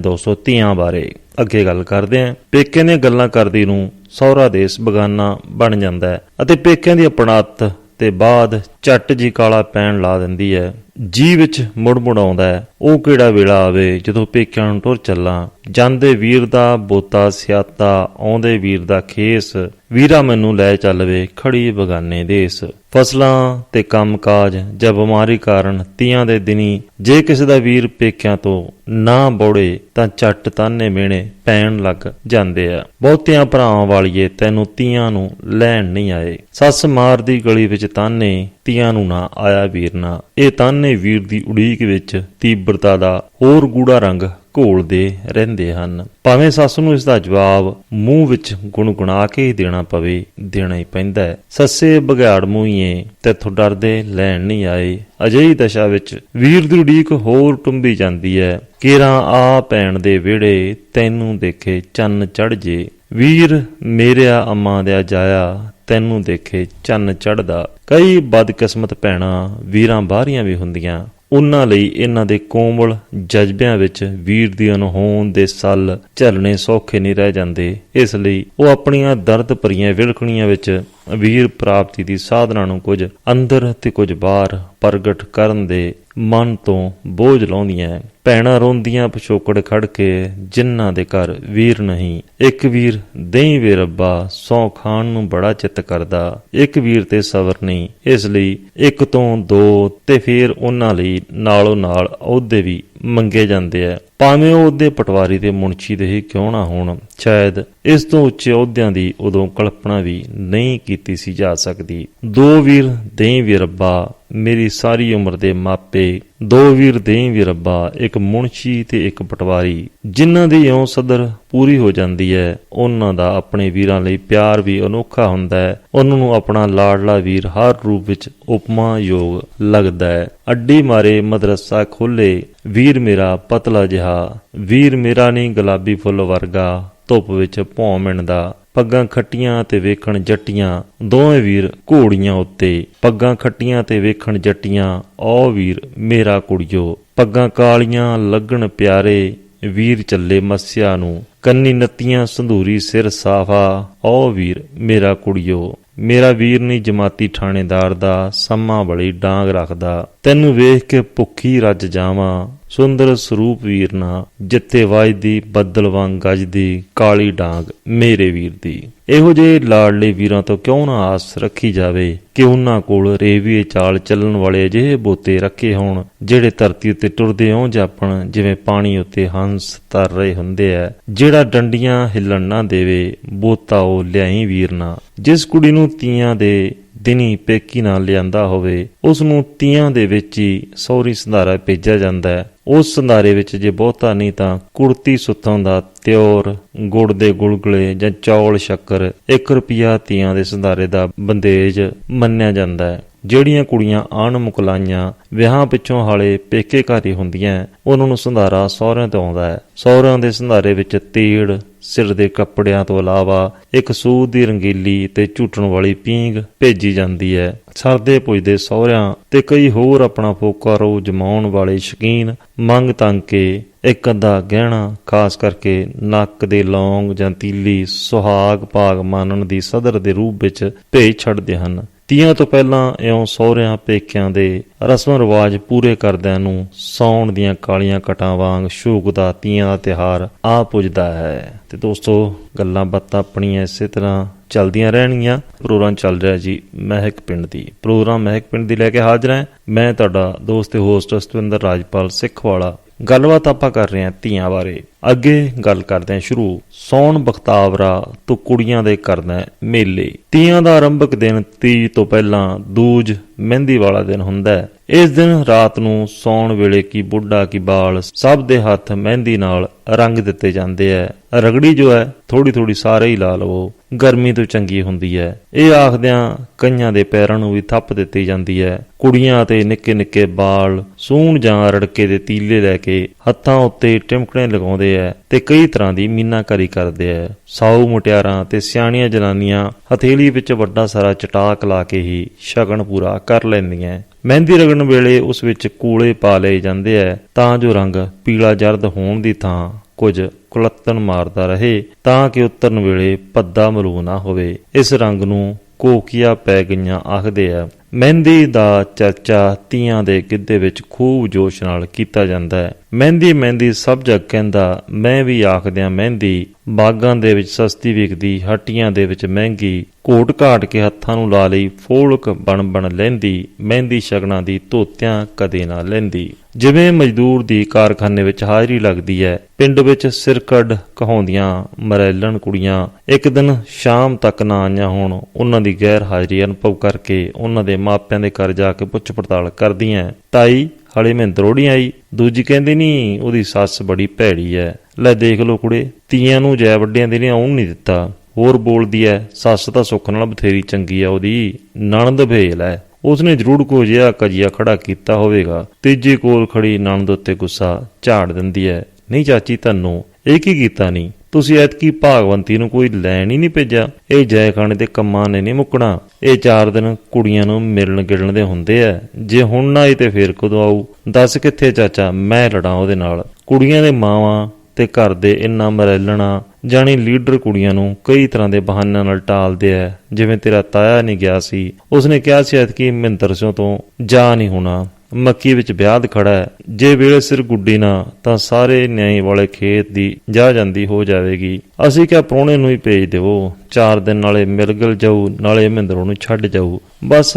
ਦੋਸਤੋ ਧੀਆਂ ਬਾਰੇ। ਅੱਗੇ ਗੱਲ ਕਰਦੇ ਹਾਂ। ਪੇਕੇ ਦੀਆਂ ਗੱਲਾਂ ਕਰਦੀ ਨੂੰ ਸਹੁਰਾ ਦੇਸ ਬਗਾਨਾ ਬਣ ਜਾਂਦਾ ਹੈ ਅਤੇ ਪੇਕਿਆਂ ਦੀ ਅਪਣਾਤ ਤੇ ਬਾਅਦ ਚੱਟ ਜੀ ਕਾਲਾ ਪੈਣ ਲਾ ਦਿੰਦੀ ਹੈ। ਜੀ ਵਿੱਚ ਮੁੜ ਮੁੜ ਆਉਂਦਾ ਹੈ। ਉਹ ਕਿਹੜਾ ਵੇਲਾ ਆਵੇ? ਜਦੋਂ ਪੇਕਿਆਂ ਨੂੰ ਟੁਰ ਚੱਲਾਂ। ਜਾਂਦੇ ਵੀਰ ਦਾ ਬੋਤਾ, ਸਿਆਤਾ, ਆਉਂਦੇ ਵੀਰ ਦਾ ਖੇਸ। ਵੀਰਾ ਮੈਨੂੰ ਲੈ ਚੱਲਵੇ, ਖੜੀ ਬਗਾਨੇ ਦੇਸ। ਫਸਲਾਂ ਤੇ ਕੰਮਕਾਜ ਜਾਂ ਬਿਮਾਰੀ ਕਾਰਨ ਤੀਆਂ ਦੇ ਦਿਨੀ ਜੇ ਕਿਸੇ ਦਾ ਵੀਰ ਪੇਕਿਆਂ ਤੋਂ ਨਾ ਬੋੜੇ, ਤਾਂ ਚੱਟ ਤਾਨੇ ਮੇਣੇ ਪੈਣ ਲੱਗ ਜਾਂਦੇ ਆ। ਬਹੁਤਿਆਂ ਭਰਾਵਾਂ ਵਾਲੀਏ ਤੈਨੂੰ ਤੀਆਂ ਨੂੰ ਲੈਣ ਨਹੀਂ ਆਏ। ਸੱਸ ਮਾਰ ਦੀ ਗਲੀ ਵਿੱਚ ਤਾਨੇ ਤੀਆਂ ਨੂੰ ਨਾ ਆਇਆ ਵੀਰ ਨਾ। ਇਹ ਤਾਨੇ ਵੀਰ ਦੀ ਉਡੀਕ ਵਿੱਚ ਤੀਬਰਤਾ ਦਾ ਹੋਰ ਗੂੜਾ ਰੰਗ ਘੋਲਦੇ ਰਹਿੰਦੇ ਹਨ। ਭਾਵੇਂ ਸੱਸ ਨੂੰ ਇਸ ਦਾ ਜਵਾਬ ਮੂੰਹ ਵਿੱਚ ਗੁਣਗੁਣਾ ਕੇ ਹੀ ਦੇਣਾ ਪਵੇ, ਦੇਣਾ ਹੀ ਪੈਂਦਾ ਹੈ। ਸੱਸੇ ਬਗਿਆੜ ਮੂੰਹੀਏ, ਤੇਥੋਂ ਡਰਦੇ ਲੈਣ ਨਹੀਂ ਆਏ। ਅਜਿਹੀ ਦਸ਼ਾ ਵਿੱਚ ਵੀਰ ਦੀ ਉਡੀਕ ਹੋਰ ਟੁੰਬੀ ਜਾਂਦੀ ਹੈ। ਕੇਰਾ ਆ ਪੈਣ ਦੇ ਵਿਹੜੇ, ਤੈਨੂੰ ਦੇਖੇ ਚੰਨ ਚੜ ਜੇ। ਵੀਰ, ਮੇਰਿਆ ਅੰਮਾ ਦਿਆ ਜਾਇਆ ਤੈਨੂੰ ਦੇਖੇ ਚੰਨ ਚੜਦਾ ਕਈ ਬਦਕਿਸਮਤ ਭੈਣਾਂ ਵੀਰਾਂ ਬਾਹਰੀਆਂ ਵੀ ਹੁੰਦੀਆਂ। ਉਹਨਾਂ ਲਈ ਇਹਨਾਂ ਦੇ ਕੋਮਲ ਜਜ਼ਬਿਆਂ ਵਿੱਚ ਵੀਰ ਦੀ ਅਨਹੋਂਦ ਦੇ ਸੱਲ ਝੱਲਣੇ ਸੌਖੇ ਨਹੀਂ ਰਹਿ ਜਾਂਦੇ। ਇਸ ਲਈ ਉਹ ਆਪਣੀਆਂ ਦਰਦ ਭਰੀਆਂ ਵਿਲਕਣੀਆਂ ਵਿੱਚ ਵੀਰ ਪ੍ਰਾਪਤੀ ਦੀ ਸਾਧਨਾ ਨੂੰ ਕੁਝ ਅੰਦਰ ਤੇ ਕੁਝ ਬਾਹਰ ਪ੍ਰਗਟ ਕਰਨ ਦੇ ਮਨ ਤੋਂ ਬੋਝ ਲਾਉਂਦੀਆਂ ਭੈਣਾਂ ਰੋਂਦੀਆਂ ਪਿਛੋਕੜ ਖੜ ਕੇ ਜਿਨ੍ਹਾਂ ਦੇ ਘਰ ਵੀਰ ਨਹੀਂ। ਇੱਕ ਵੀਰ, ਦੇਈ ਵੇ ਰੱਬਾ, ਸੌ ਖਾਣ ਨੂੰ ਬੜਾ ਚਿੱਤ ਕਰਦਾ। ਇੱਕ ਵੀਰ ਤੇ ਸਬਰ ਨਹੀਂ। ਇਸ ਲਈ ਇੱਕ ਤੋਂ ਦੋ ਤੇ ਫਿਰ ਉਹਨਾਂ ਲਈ ਨਾਲੋਂ ਨਾਲ ਅਹੁਦੇ ਵੀ ਮੰਗੇ ਜਾਂਦੇ ਆ। ਭਾਵੇਂ ਉਹ ਉਹਦੇ ਪਟਵਾਰੀ ਤੇ ਮੁਨਸ਼ੀ ਦੇ ਹੀ ਕਿਉਂ ਨਾ ਹੋਣ, ਸ਼ਾਇਦ ਇਸ ਤੋਂ ਉੱਚੇ ਅਹੁਦਿਆਂ ਦੀ ਉਦੋਂ ਕਲਪਨਾ ਵੀ ਨਹੀਂ ਕੀਤੀ ਸੀ ਜਾ ਸਕਦੀ। ਦੋ ਵੀਰ, ਦੇਈ ਵੀ ਰੱਬਾ ਮੇਰੀ ਸਾਰੀ ਉਮਰ ਦੇ ਮਾਪੇ, ਦੋ ਵੀਰ ਦੇਈ ਵੀ ਰੱਬਾ, ਇੱਕ ਮੁਨਸ਼ੀ ਤੇ ਇੱਕ ਪਟਵਾਰੀ। ਜਿਨ੍ਹਾਂ ਦੀ ਇਉਂ ਸਦਰ ਪੂਰੀ ਹੋ ਜਾਂਦੀ ਹੈ ਉਹਨਾਂ ਦਾ ਆਪਣੇ ਵੀਰਾਂ ਲਈ ਪਿਆਰ ਵੀ ਅਨੋਖਾ ਹੁੰਦਾ ਹੈ ਉਹਨਾਂ ਨੂੰ ਆਪਣਾ ਲਾਡਲਾ ਵੀਰ ਹਰ ਰੂਪ ਵਿੱਚ ਉਪਮਾ ਯੋਗ ਲੱਗਦਾ ਹੈ ਅੱਡੀ ਮਾਰੇ ਮਦਰਸਾ ਖੋਲੇ, ਵੀਰ ਮੇਰਾ ਪਤਲਾ ਜਿਹਾ, ਵੀਰ ਮੇਰਾ ਨਹੀਂ ਗੁਲਾਬੀ ਫੁੱਲ ਵਰਗਾ, ਧੁੱਪ ਵਿੱਚ ਭੌਂ ਮਿਣਦਾ। ਪੱਗਾਂ ਖੱਟੀਆਂ ਤੇ ਵੇਖਣ ਜੱਟੀਆਂ, ਦੋਵੇਂ ਵੀਰ ਘੋੜੀਆਂ ਉੱਤੇ, ਪੱਗਾਂ ਖੱਟੀਆਂ ਤੇ ਵੇਖਣ ਜੱਟੀਆਂ ਓ ਵੀਰ ਮੇਰਾ ਕੁੜੀਓ। ਪੱਗਾਂ ਕਾਲੀਆਂ ਲੱਗਣ ਪਿਆਰੇ, ਵੀਰ ਚੱਲੇ ਮੱਸਿਆ ਨੂੰ। ਕੰਨੀ ਨੱਤੀਆਂ, ਸੰਧੂਰੀ ਸਿਰ ਸਾਫਾ ਓ ਵੀਰ ਮੇਰਾ ਕੁੜੀਓ। ਮੇਰਾ ਵੀਰ ਨਹੀਂ ਜਮਾਤੀ ਥਾਣੇਦਾਰ ਦਾ, ਸੰਮਾ ਬੜੀ ਡਾਂਗ ਰੱਖਦਾ। ਤੈਨੂੰ ਵੇਖ ਕੇ ਭੁੱਖੀ ਰੱਜ ਜਾਵਾਂ। ਸੁੰਦਰ ਸਰੂਪ ਵੀਰ ਨਾ ਜਿੱਤੇ ਵਾਜਦੀ ਬੱਦਲ ਵਾਂਗ ਗੱਜਦੀ, ਕਾਲੀ ਡਾਂਗ ਮੇਰੇ ਵੀਰ ਦੀ। ਇਹੋ ਜਿਹੇ ਲਾਡਲੇ ਵੀਰਾਂ ਤੋਂ ਕਿਉਂ ਨਾ ਆਸ ਰੱਖੀ ਜਾਵੇ ਕਿ ਉਹਨਾਂ ਕੋਲ ਰੇਵੀਏ ਚਾਲ ਚੱਲਣ ਵਾਲੇ ਅਜਿਹੇ ਬੋਤੇ ਰੱਖੇ ਹੋਣ, ਜਿਹੜੇ ਧਰਤੀ ਉੱਤੇ ਟੁਰਦੇ ਹੋਂ ਜਾਪਣ, ਜਿਵੇਂ ਪਾਣੀ ਉੱਤੇ ਹੰਸ ਤਰ ਰਹੇ ਹੁੰਦੇ ਐ ਜਿਹੜਾ ਡੰਡੀਆਂ ਹਿੱਲਣ ਨਾ ਦੇਵੇ, ਬੋਤਾ ਉਹ ਲਿਆਈ ਵੀਰ ਨਾ। ਜਿਸ ਕੁੜੀ ਨੂੰ ਤੀਆਂ ਦੇ ਦਿਨੀ ਪੇਕੀ ਨਾਲ ਲਿਆਂਦਾ ਹੋਵੇ ਉਸ ਨੂੰ ਤੀਆਂ ਦੇ ਵਿੱਚ ਹੀ ਸੌਰੀ ਸੰਧਾਰਾ ਭੇਜਿਆ ਜਾਂਦਾ ਹੈ। ਉਸ ਸੰਧਾਰੇ ਵਿੱਚ ਜੇ ਬਹੁਤਾ ਨਹੀਂ ਤਾਂ ਕੁੜਤੀ ਸੁੱਥਾਂ ਦਾ ਤਿਉਰ ਗੁੜ ਦੇ ਗੁਲਗੁਲੇ ਜਾਂ ਚੌਲ ਸ਼ੱਕਰ 1 ਰੁਪਿਆ ਤੀਆਂ ਦੇ ਸੰਧਾਰੇ ਦਾ ਬੰਦੇਜ ਮੰਨਿਆ ਜਾਂਦਾ ਹੈ। ਜਿਹੜੀਆਂ ਕੁੜੀਆਂ ਆਣ ਮੁਕਲਾਈਆਂ ਵਿਆਹਾਂ ਪਿੱਛੋਂ ਹਾਲੇ ਪੇਕੇ ਘਰ ਹੀ ਹੁੰਦੀਆਂ, ਉਹਨਾਂ ਨੂੰ ਸੰਧਾਰਾ ਸਹੁਰਿਆਂ ਤੋਂ ਆਉਂਦਾ ਹੈ। ਸਹੁਰਿਆਂ ਦੇ ਸੰਧਾਰੇ ਵਿੱਚ ਤੀੜ, ਸਿਰ ਦੇ ਕੱਪੜਿਆਂ ਤੋਂ ਇਲਾਵਾ ਇੱਕ ਸੂਦ ਦੀ ਰੰਗੀਲੀ ਤੇ ਝੂਟਣ ਵਾਲੀ ਪੀਂਗ ਭੇਜੀ ਜਾਂਦੀ ਹੈ। ਸਰਦੇ ਪੁੱਜਦੇ ਸਹੁਰਿਆਂ ਤੇ ਕਈ ਹੋਰ ਆਪਣਾ ਫੋਕਾ ਰੋ ਜਮਾਉਣ ਵਾਲੇ ਸ਼ਕੀਨ ਮੰਗ ਤੰਗ ਕੇ ਇੱਕ ਅੱਧਾ ਗਹਿਣਾ, ਖਾਸ ਕਰਕੇ ਨੱਕ ਦੇ ਲੌਂਗ ਜਾਂ ਤੀਲੀ ਸੁਹਾਗ ਭਾਗ ਮਾਨਣ ਦੀ ਸਦਰ ਦੇ ਰੂਪ ਵਿੱਚ ਭੇਜ ਛੱਡਦੇ ਹਨ। ਤੀਆਂ ਤੋਂ ਪਹਿਲਾਂ ਇਉਂ ਸਹੁਰਿਆਂ ਪੇਕਿਆਂ ਦੇ ਰਸਮ ਰਿਵਾਜ ਪੂਰੇ ਕਰਦਿਆਂ ਨੂੰ ਸੌਣ ਦੀਆਂ ਕਾਲੀਆਂ ਕਟਾਂ ਵਾਂਗ ਸ਼ੂਕ ਦਾ ਤੀਆਂ ਦਾ ਤਿਹਾਰ ਆ ਪੁੱਜਦਾ ਹੈ। ਤੇ ਦੋਸਤੋ, ਗੱਲਾਂ ਬਾਤਾਂ ਆਪਣੀਆਂ ਇਸੇ ਤਰ੍ਹਾਂ ਚੱਲਦੀਆਂ ਰਹਿਣਗੀਆਂ। ਪ੍ਰੋਗਰਾਮ ਚੱਲ ਰਿਹਾ ਜੀ ਮਹਿਕ ਪਿੰਡ ਦੀ। ਪ੍ਰੋਗਰਾਮ ਮਹਿਕ ਪਿੰਡ ਦੀ ਲੈ ਕੇ ਹਾਜ਼ਰ ਹਾਂ। ਮੈਂ ਤੁਹਾਡਾ ਦੋਸਤ ਤੇ ਹੋਸਟ ਸਤਵਿੰਦਰ ਰਾਜਪਾਲ ਸਿੱਖ ਵਾਲਾ ਗੱਲਬਾਤ ਆਪਾਂ ਕਰ ਰਹੇ ਹਾਂ ਧੀਆਂ ਬਾਰੇ। ਅੱਗੇ ਗੱਲ ਕਰਦੇ ਹਾਂ ਸ਼ੁਰੂ। ਸੌਣ ਬਖਤਾਵਰਾ ਤੋਂ ਕੁੜੀਆਂ ਦੇ ਕਰਨਾ ਮੇਲੇ। ਤੀਆਂ ਦਾ ਆਰੰਭਕ ਦਿਨ ਤੀਜ ਤੋਂ ਪਹਿਲਾਂ ਦੂਜ ਮਹਿੰਦੀ ਵਾਲਾ ਦਿਨ ਹੁੰਦਾ ਹੈ। ਇਸ ਦਿਨ ਰਾਤ ਨੂੰ ਸੌਣ ਵੇਲੇ ਕੀ ਬੁੱਢਾ ਕੀ ਬਾਲ ਸਭ ਦੇ ਹੱਥ ਮਹਿੰਦੀ ਨਾਲ ਰੰਗ ਦਿੱਤੇ ਜਾਂਦੇ ਐ ਰਗੜੀ ਜੋ ਹੈ ਥੋੜੀ ਥੋੜੀ ਸਾਰੇ ਹੀ ਲਾ ਲਵੋ। ਗਰਮੀ ਤੋਂ ਚੰਗੀ ਹੁੰਦੀ ਹੈ। ਇਹ ਆਖਦਿਆਂ ਕਈਆਂ ਦੇ ਪੈਰਾਂ ਨੂੰ ਵੀ ਥੱਪ ਦਿੱਤੀ ਜਾਂਦੀ ਹੈ। ਕੁੜੀਆਂ ਤੇ ਨਿੱਕੇ ਨਿੱਕੇ ਬਾਲ ਸੂਣ ਜਾਂ ਰੜਕੇ ਦੇ ਤੀਲੇ ਲੈ ਕੇ ਹੱਥਾਂ ਉੱਤੇ ਟਿਮਕਣੇ ਲਗਾਉਂਦੇ ਪਾਉਂਦੇ ਐ ਤੇ ਕਈ ਤਰ੍ਹਾਂ ਦੀ ਮੀਨਾਕਾਰੀ ਕਰਦੇ ਐ। ਸਾਊ ਮੁਟਿਆਰਾਂ ਤੇ ਸਿਆਣੀਆਂ ਜਨਾਨੀਆਂ ਹਥੇਲੀ ਵਿੱਚ ਵੱਡਾ ਸਾਰਾ ਚਟਾਕ ਲਾ ਕੇ ਹੀ ਸ਼ਗਨ ਪੂਰਾ ਕਰ ਲੈਂਦੀਆਂ ਮਹਿੰਦੀ ਰਗਣ ਵੇਲੇ ਉਸ ਵਿੱਚ ਕੂਲੇ ਪਾ ਲਏ ਜਾਂਦੇ ਐ, ਤਾਂ ਜੋ ਰੰਗ ਪੀਲਾ ਜਰਦ ਹੋਣ ਦੀ ਥਾਂ ਕੁਝ ਕੁਲੱਤਣ ਮਾਰਦਾ ਰਹੇ, ਤਾਂ ਕਿ ਉਤਰਨ ਵੇਲੇ ਪੱਦਾ ਮਲੂ ਨਾ ਹੋਵੇ। ਇਸ ਰੰਗ ਨੂੰ ਕੋਕੀਆ ਪੈ ਗਈਆਂ ਆਖਦੇ ਆ ਮਹਿੰਦੀ ਦਾ ਚਰਚਾ ਤੀਆਂ ਦੇ ਗਿੱਧੇ ਵਿੱਚ ਖੂਬ ਜੋਸ਼ ਨਾਲ ਕੀਤਾ ਜਾਂਦਾ ਹੈ। ਮਹਿੰਦੀ ਮਹਿੰਦੀ ਸਭ ਜਗ ਕਹਿੰਦਾ, ਮੈਂ ਵੀ ਆਖਦਿਆਂ ਮਹਿੰਦੀ, ਬਾਗਾਂ ਦੇ ਵਿੱਚ ਸਸਤੀ ਵਿਕਦੀ, ਹੱਟੀਆਂ ਦੇ ਵਿੱਚ ਮਹਿੰਗੀ ਕੋਟ ਘਾਟ ਕੇ ਹੱਥਾਂ ਨੂੰ ਲਾ ਲਈ, ਫੋਲਕ ਬਣ ਬਣ ਲੈਂਦੀ, ਮਹਿੰਦੀ ਸ਼ਗਨਾਂ ਦੀ ਧੋਤਿਆਂ ਕਦੇ ਨਾ ਲੈਂਦੀ। ਜਿਵੇਂ ਮਜ਼ਦੂਰ ਦੀ ਕਾਰਖਾਨੇ ਵਿੱਚ ਹਾਜ਼ਰੀ ਲੱਗਦੀ ਹੈ, ਪਿੰਡ ਵਿੱਚ ਸਿਰਕੜ ਕਹਾਉਂਦੀਆਂ, ਮਰੈਲਣ ਕੁੜੀਆਂ, ਇੱਕ ਦਿਨ ਸ਼ਾਮ ਤੱਕ ਨਾ ਆਈਆਂ ਹੋਣ, ਉਹਨਾਂ ਦੀ ਗੈਰ ਹਾਜ਼ਰੀ ਅਨੁਭਵ ਕਰਕੇ ਉਹਨਾਂ ਦੇ ਮਾਪਿਆਂ ਦੇ ਘਰ ਜਾ ਕੇ ਪੁੱਛ ਪੜਤਾਲ ਕਰਦੀਆਂ। ਤਾਈ, ਹਲੇ ਦਰੋੜੀ ਆਈ। ਦੂਜੀ ਕਹਿੰਦੀ, ਨਹੀਂ, ਉਹਦੀ ਸੱਸ ਬੜੀ ਭੈੜੀ ਐ। ਲੈ ਦੇਖ ਲੋ ਕੁੜੇ, ਤੀਆਂ ਨੂੰ ਜੈ ਵੱਡਿਆਂ ਦੇ ਨੇ ਆਉਣ ਨਹੀਂ ਦਿੱਤਾ। ਹੋਰ ਬੋਲਦੀ ਐ, ਸੱਸ ਤਾਂ ਸੁੱਖ ਨਾਲ ਬਥੇਰੀ ਚੰਗੀ ਆ ਉਹਦੀ। ਨਣਦ ਭੇਲ ਐ। ਉਸਨੇ ਜ਼ਰੂਰ ਕੋ ਜਿਹਾ ਕਜੀਆ ਖੜਾ ਕੀਤਾ ਹੋਵੇਗਾ। ਤੀਜੀ ਕੋਲ ਖੜੀ ਨਣਦ ਉੱਤੇ ਗੁੱਸਾ ਝਾੜ ਦਿੰਦੀ ਐ। ਨਹੀਂ ਚਾਚੀ ਤੁਹਾਨੂੰ ਇਹ ਕੀ ਕੀਤਾ ਨਹੀਂ ਤੁਸੀਂ ਐਤਕੀ ਭਾਗਵੰਤੀ ਨੂੰ ਕੋਈ ਲੈਣ ਹੀ ਨਹੀਂ ਭੇਜਿਆ। ਇਹ ਜੈਖਾਨੇ ਦੇ ਕੰਮਾਂ ਨੇ ਨਹੀਂ ਮੁੱਕਣਾ। ਇਹ ਚਾਰ ਦਿਨ ਕੁੜੀਆਂ ਨੂੰ ਮਿਲਣ ਗਿਲਣ ਦੇ ਹੁੰਦੇ ਐ ਜੇ ਹੁਣ ਨਾ ਆਈ ਤੇ ਫੇਰ ਕਦੋਂ ਆਊ? ਦੱਸ ਕਿੱਥੇ ਚਾਚਾ, ਮੈਂ ਲੜਾਂ ਉਹਦੇ ਨਾਲ। ਕੁੜੀਆਂ ਦੇ ਮਾਵਾਂ ਤੇ ਘਰ ਦੇ ਇੰਨਾ ਮਰੈਲਣਾ, ਜਾਣੀ ਲੀਡਰ ਕੁੜੀਆਂ ਨੂੰ ਕਈ ਤਰ੍ਹਾਂ ਦੇ ਬਹਾਨਿਆਂ ਨਾਲ ਟਾਲਦੇ ਐ ਜਿਵੇਂ ਤੇਰਾ ਤਾਇਆ ਨਹੀਂ ਗਿਆ ਸੀ। ਉਸਨੇ ਕਿਹਾ ਸੀ ਕਿ ਮਹਿੰਦਰ ਸਿੰਘ ਤੋਂ ਜਾ ਨਹੀਂ ਹੋਣਾ। ਮੱਕੀ ਵਿੱਚ ਵਿਆਹ ਖੜਾ ਹੈ। ਜੇ ਵੇਲੇ ਸਿਰ ਗੁੱਡੀ ਨਾ, ਤਾਂ ਸਾਰੇ ਨਿਆਈ ਵਾਲੇ ਖੇਤ ਦੀ ਜਾ ਜਾਂਦੀ ਹੋ ਜਾਵੇਗੀ। ਅਸੀਂ ਕਿਹਾ ਪ੍ਰਾਹੁਣੇ ਨੂੰ ਹੀ ਭੇਜ ਦੇਵੋ। ਚਾਰ ਦਿਨ ਨਾਲੇ ਮਿਲਗਲ ਜਾਊ, ਨਾਲੇ ਮਹਿੰਦਰੋਂ ਨੂੰ ਛੱਡ ਜਾਊ। ਬਸ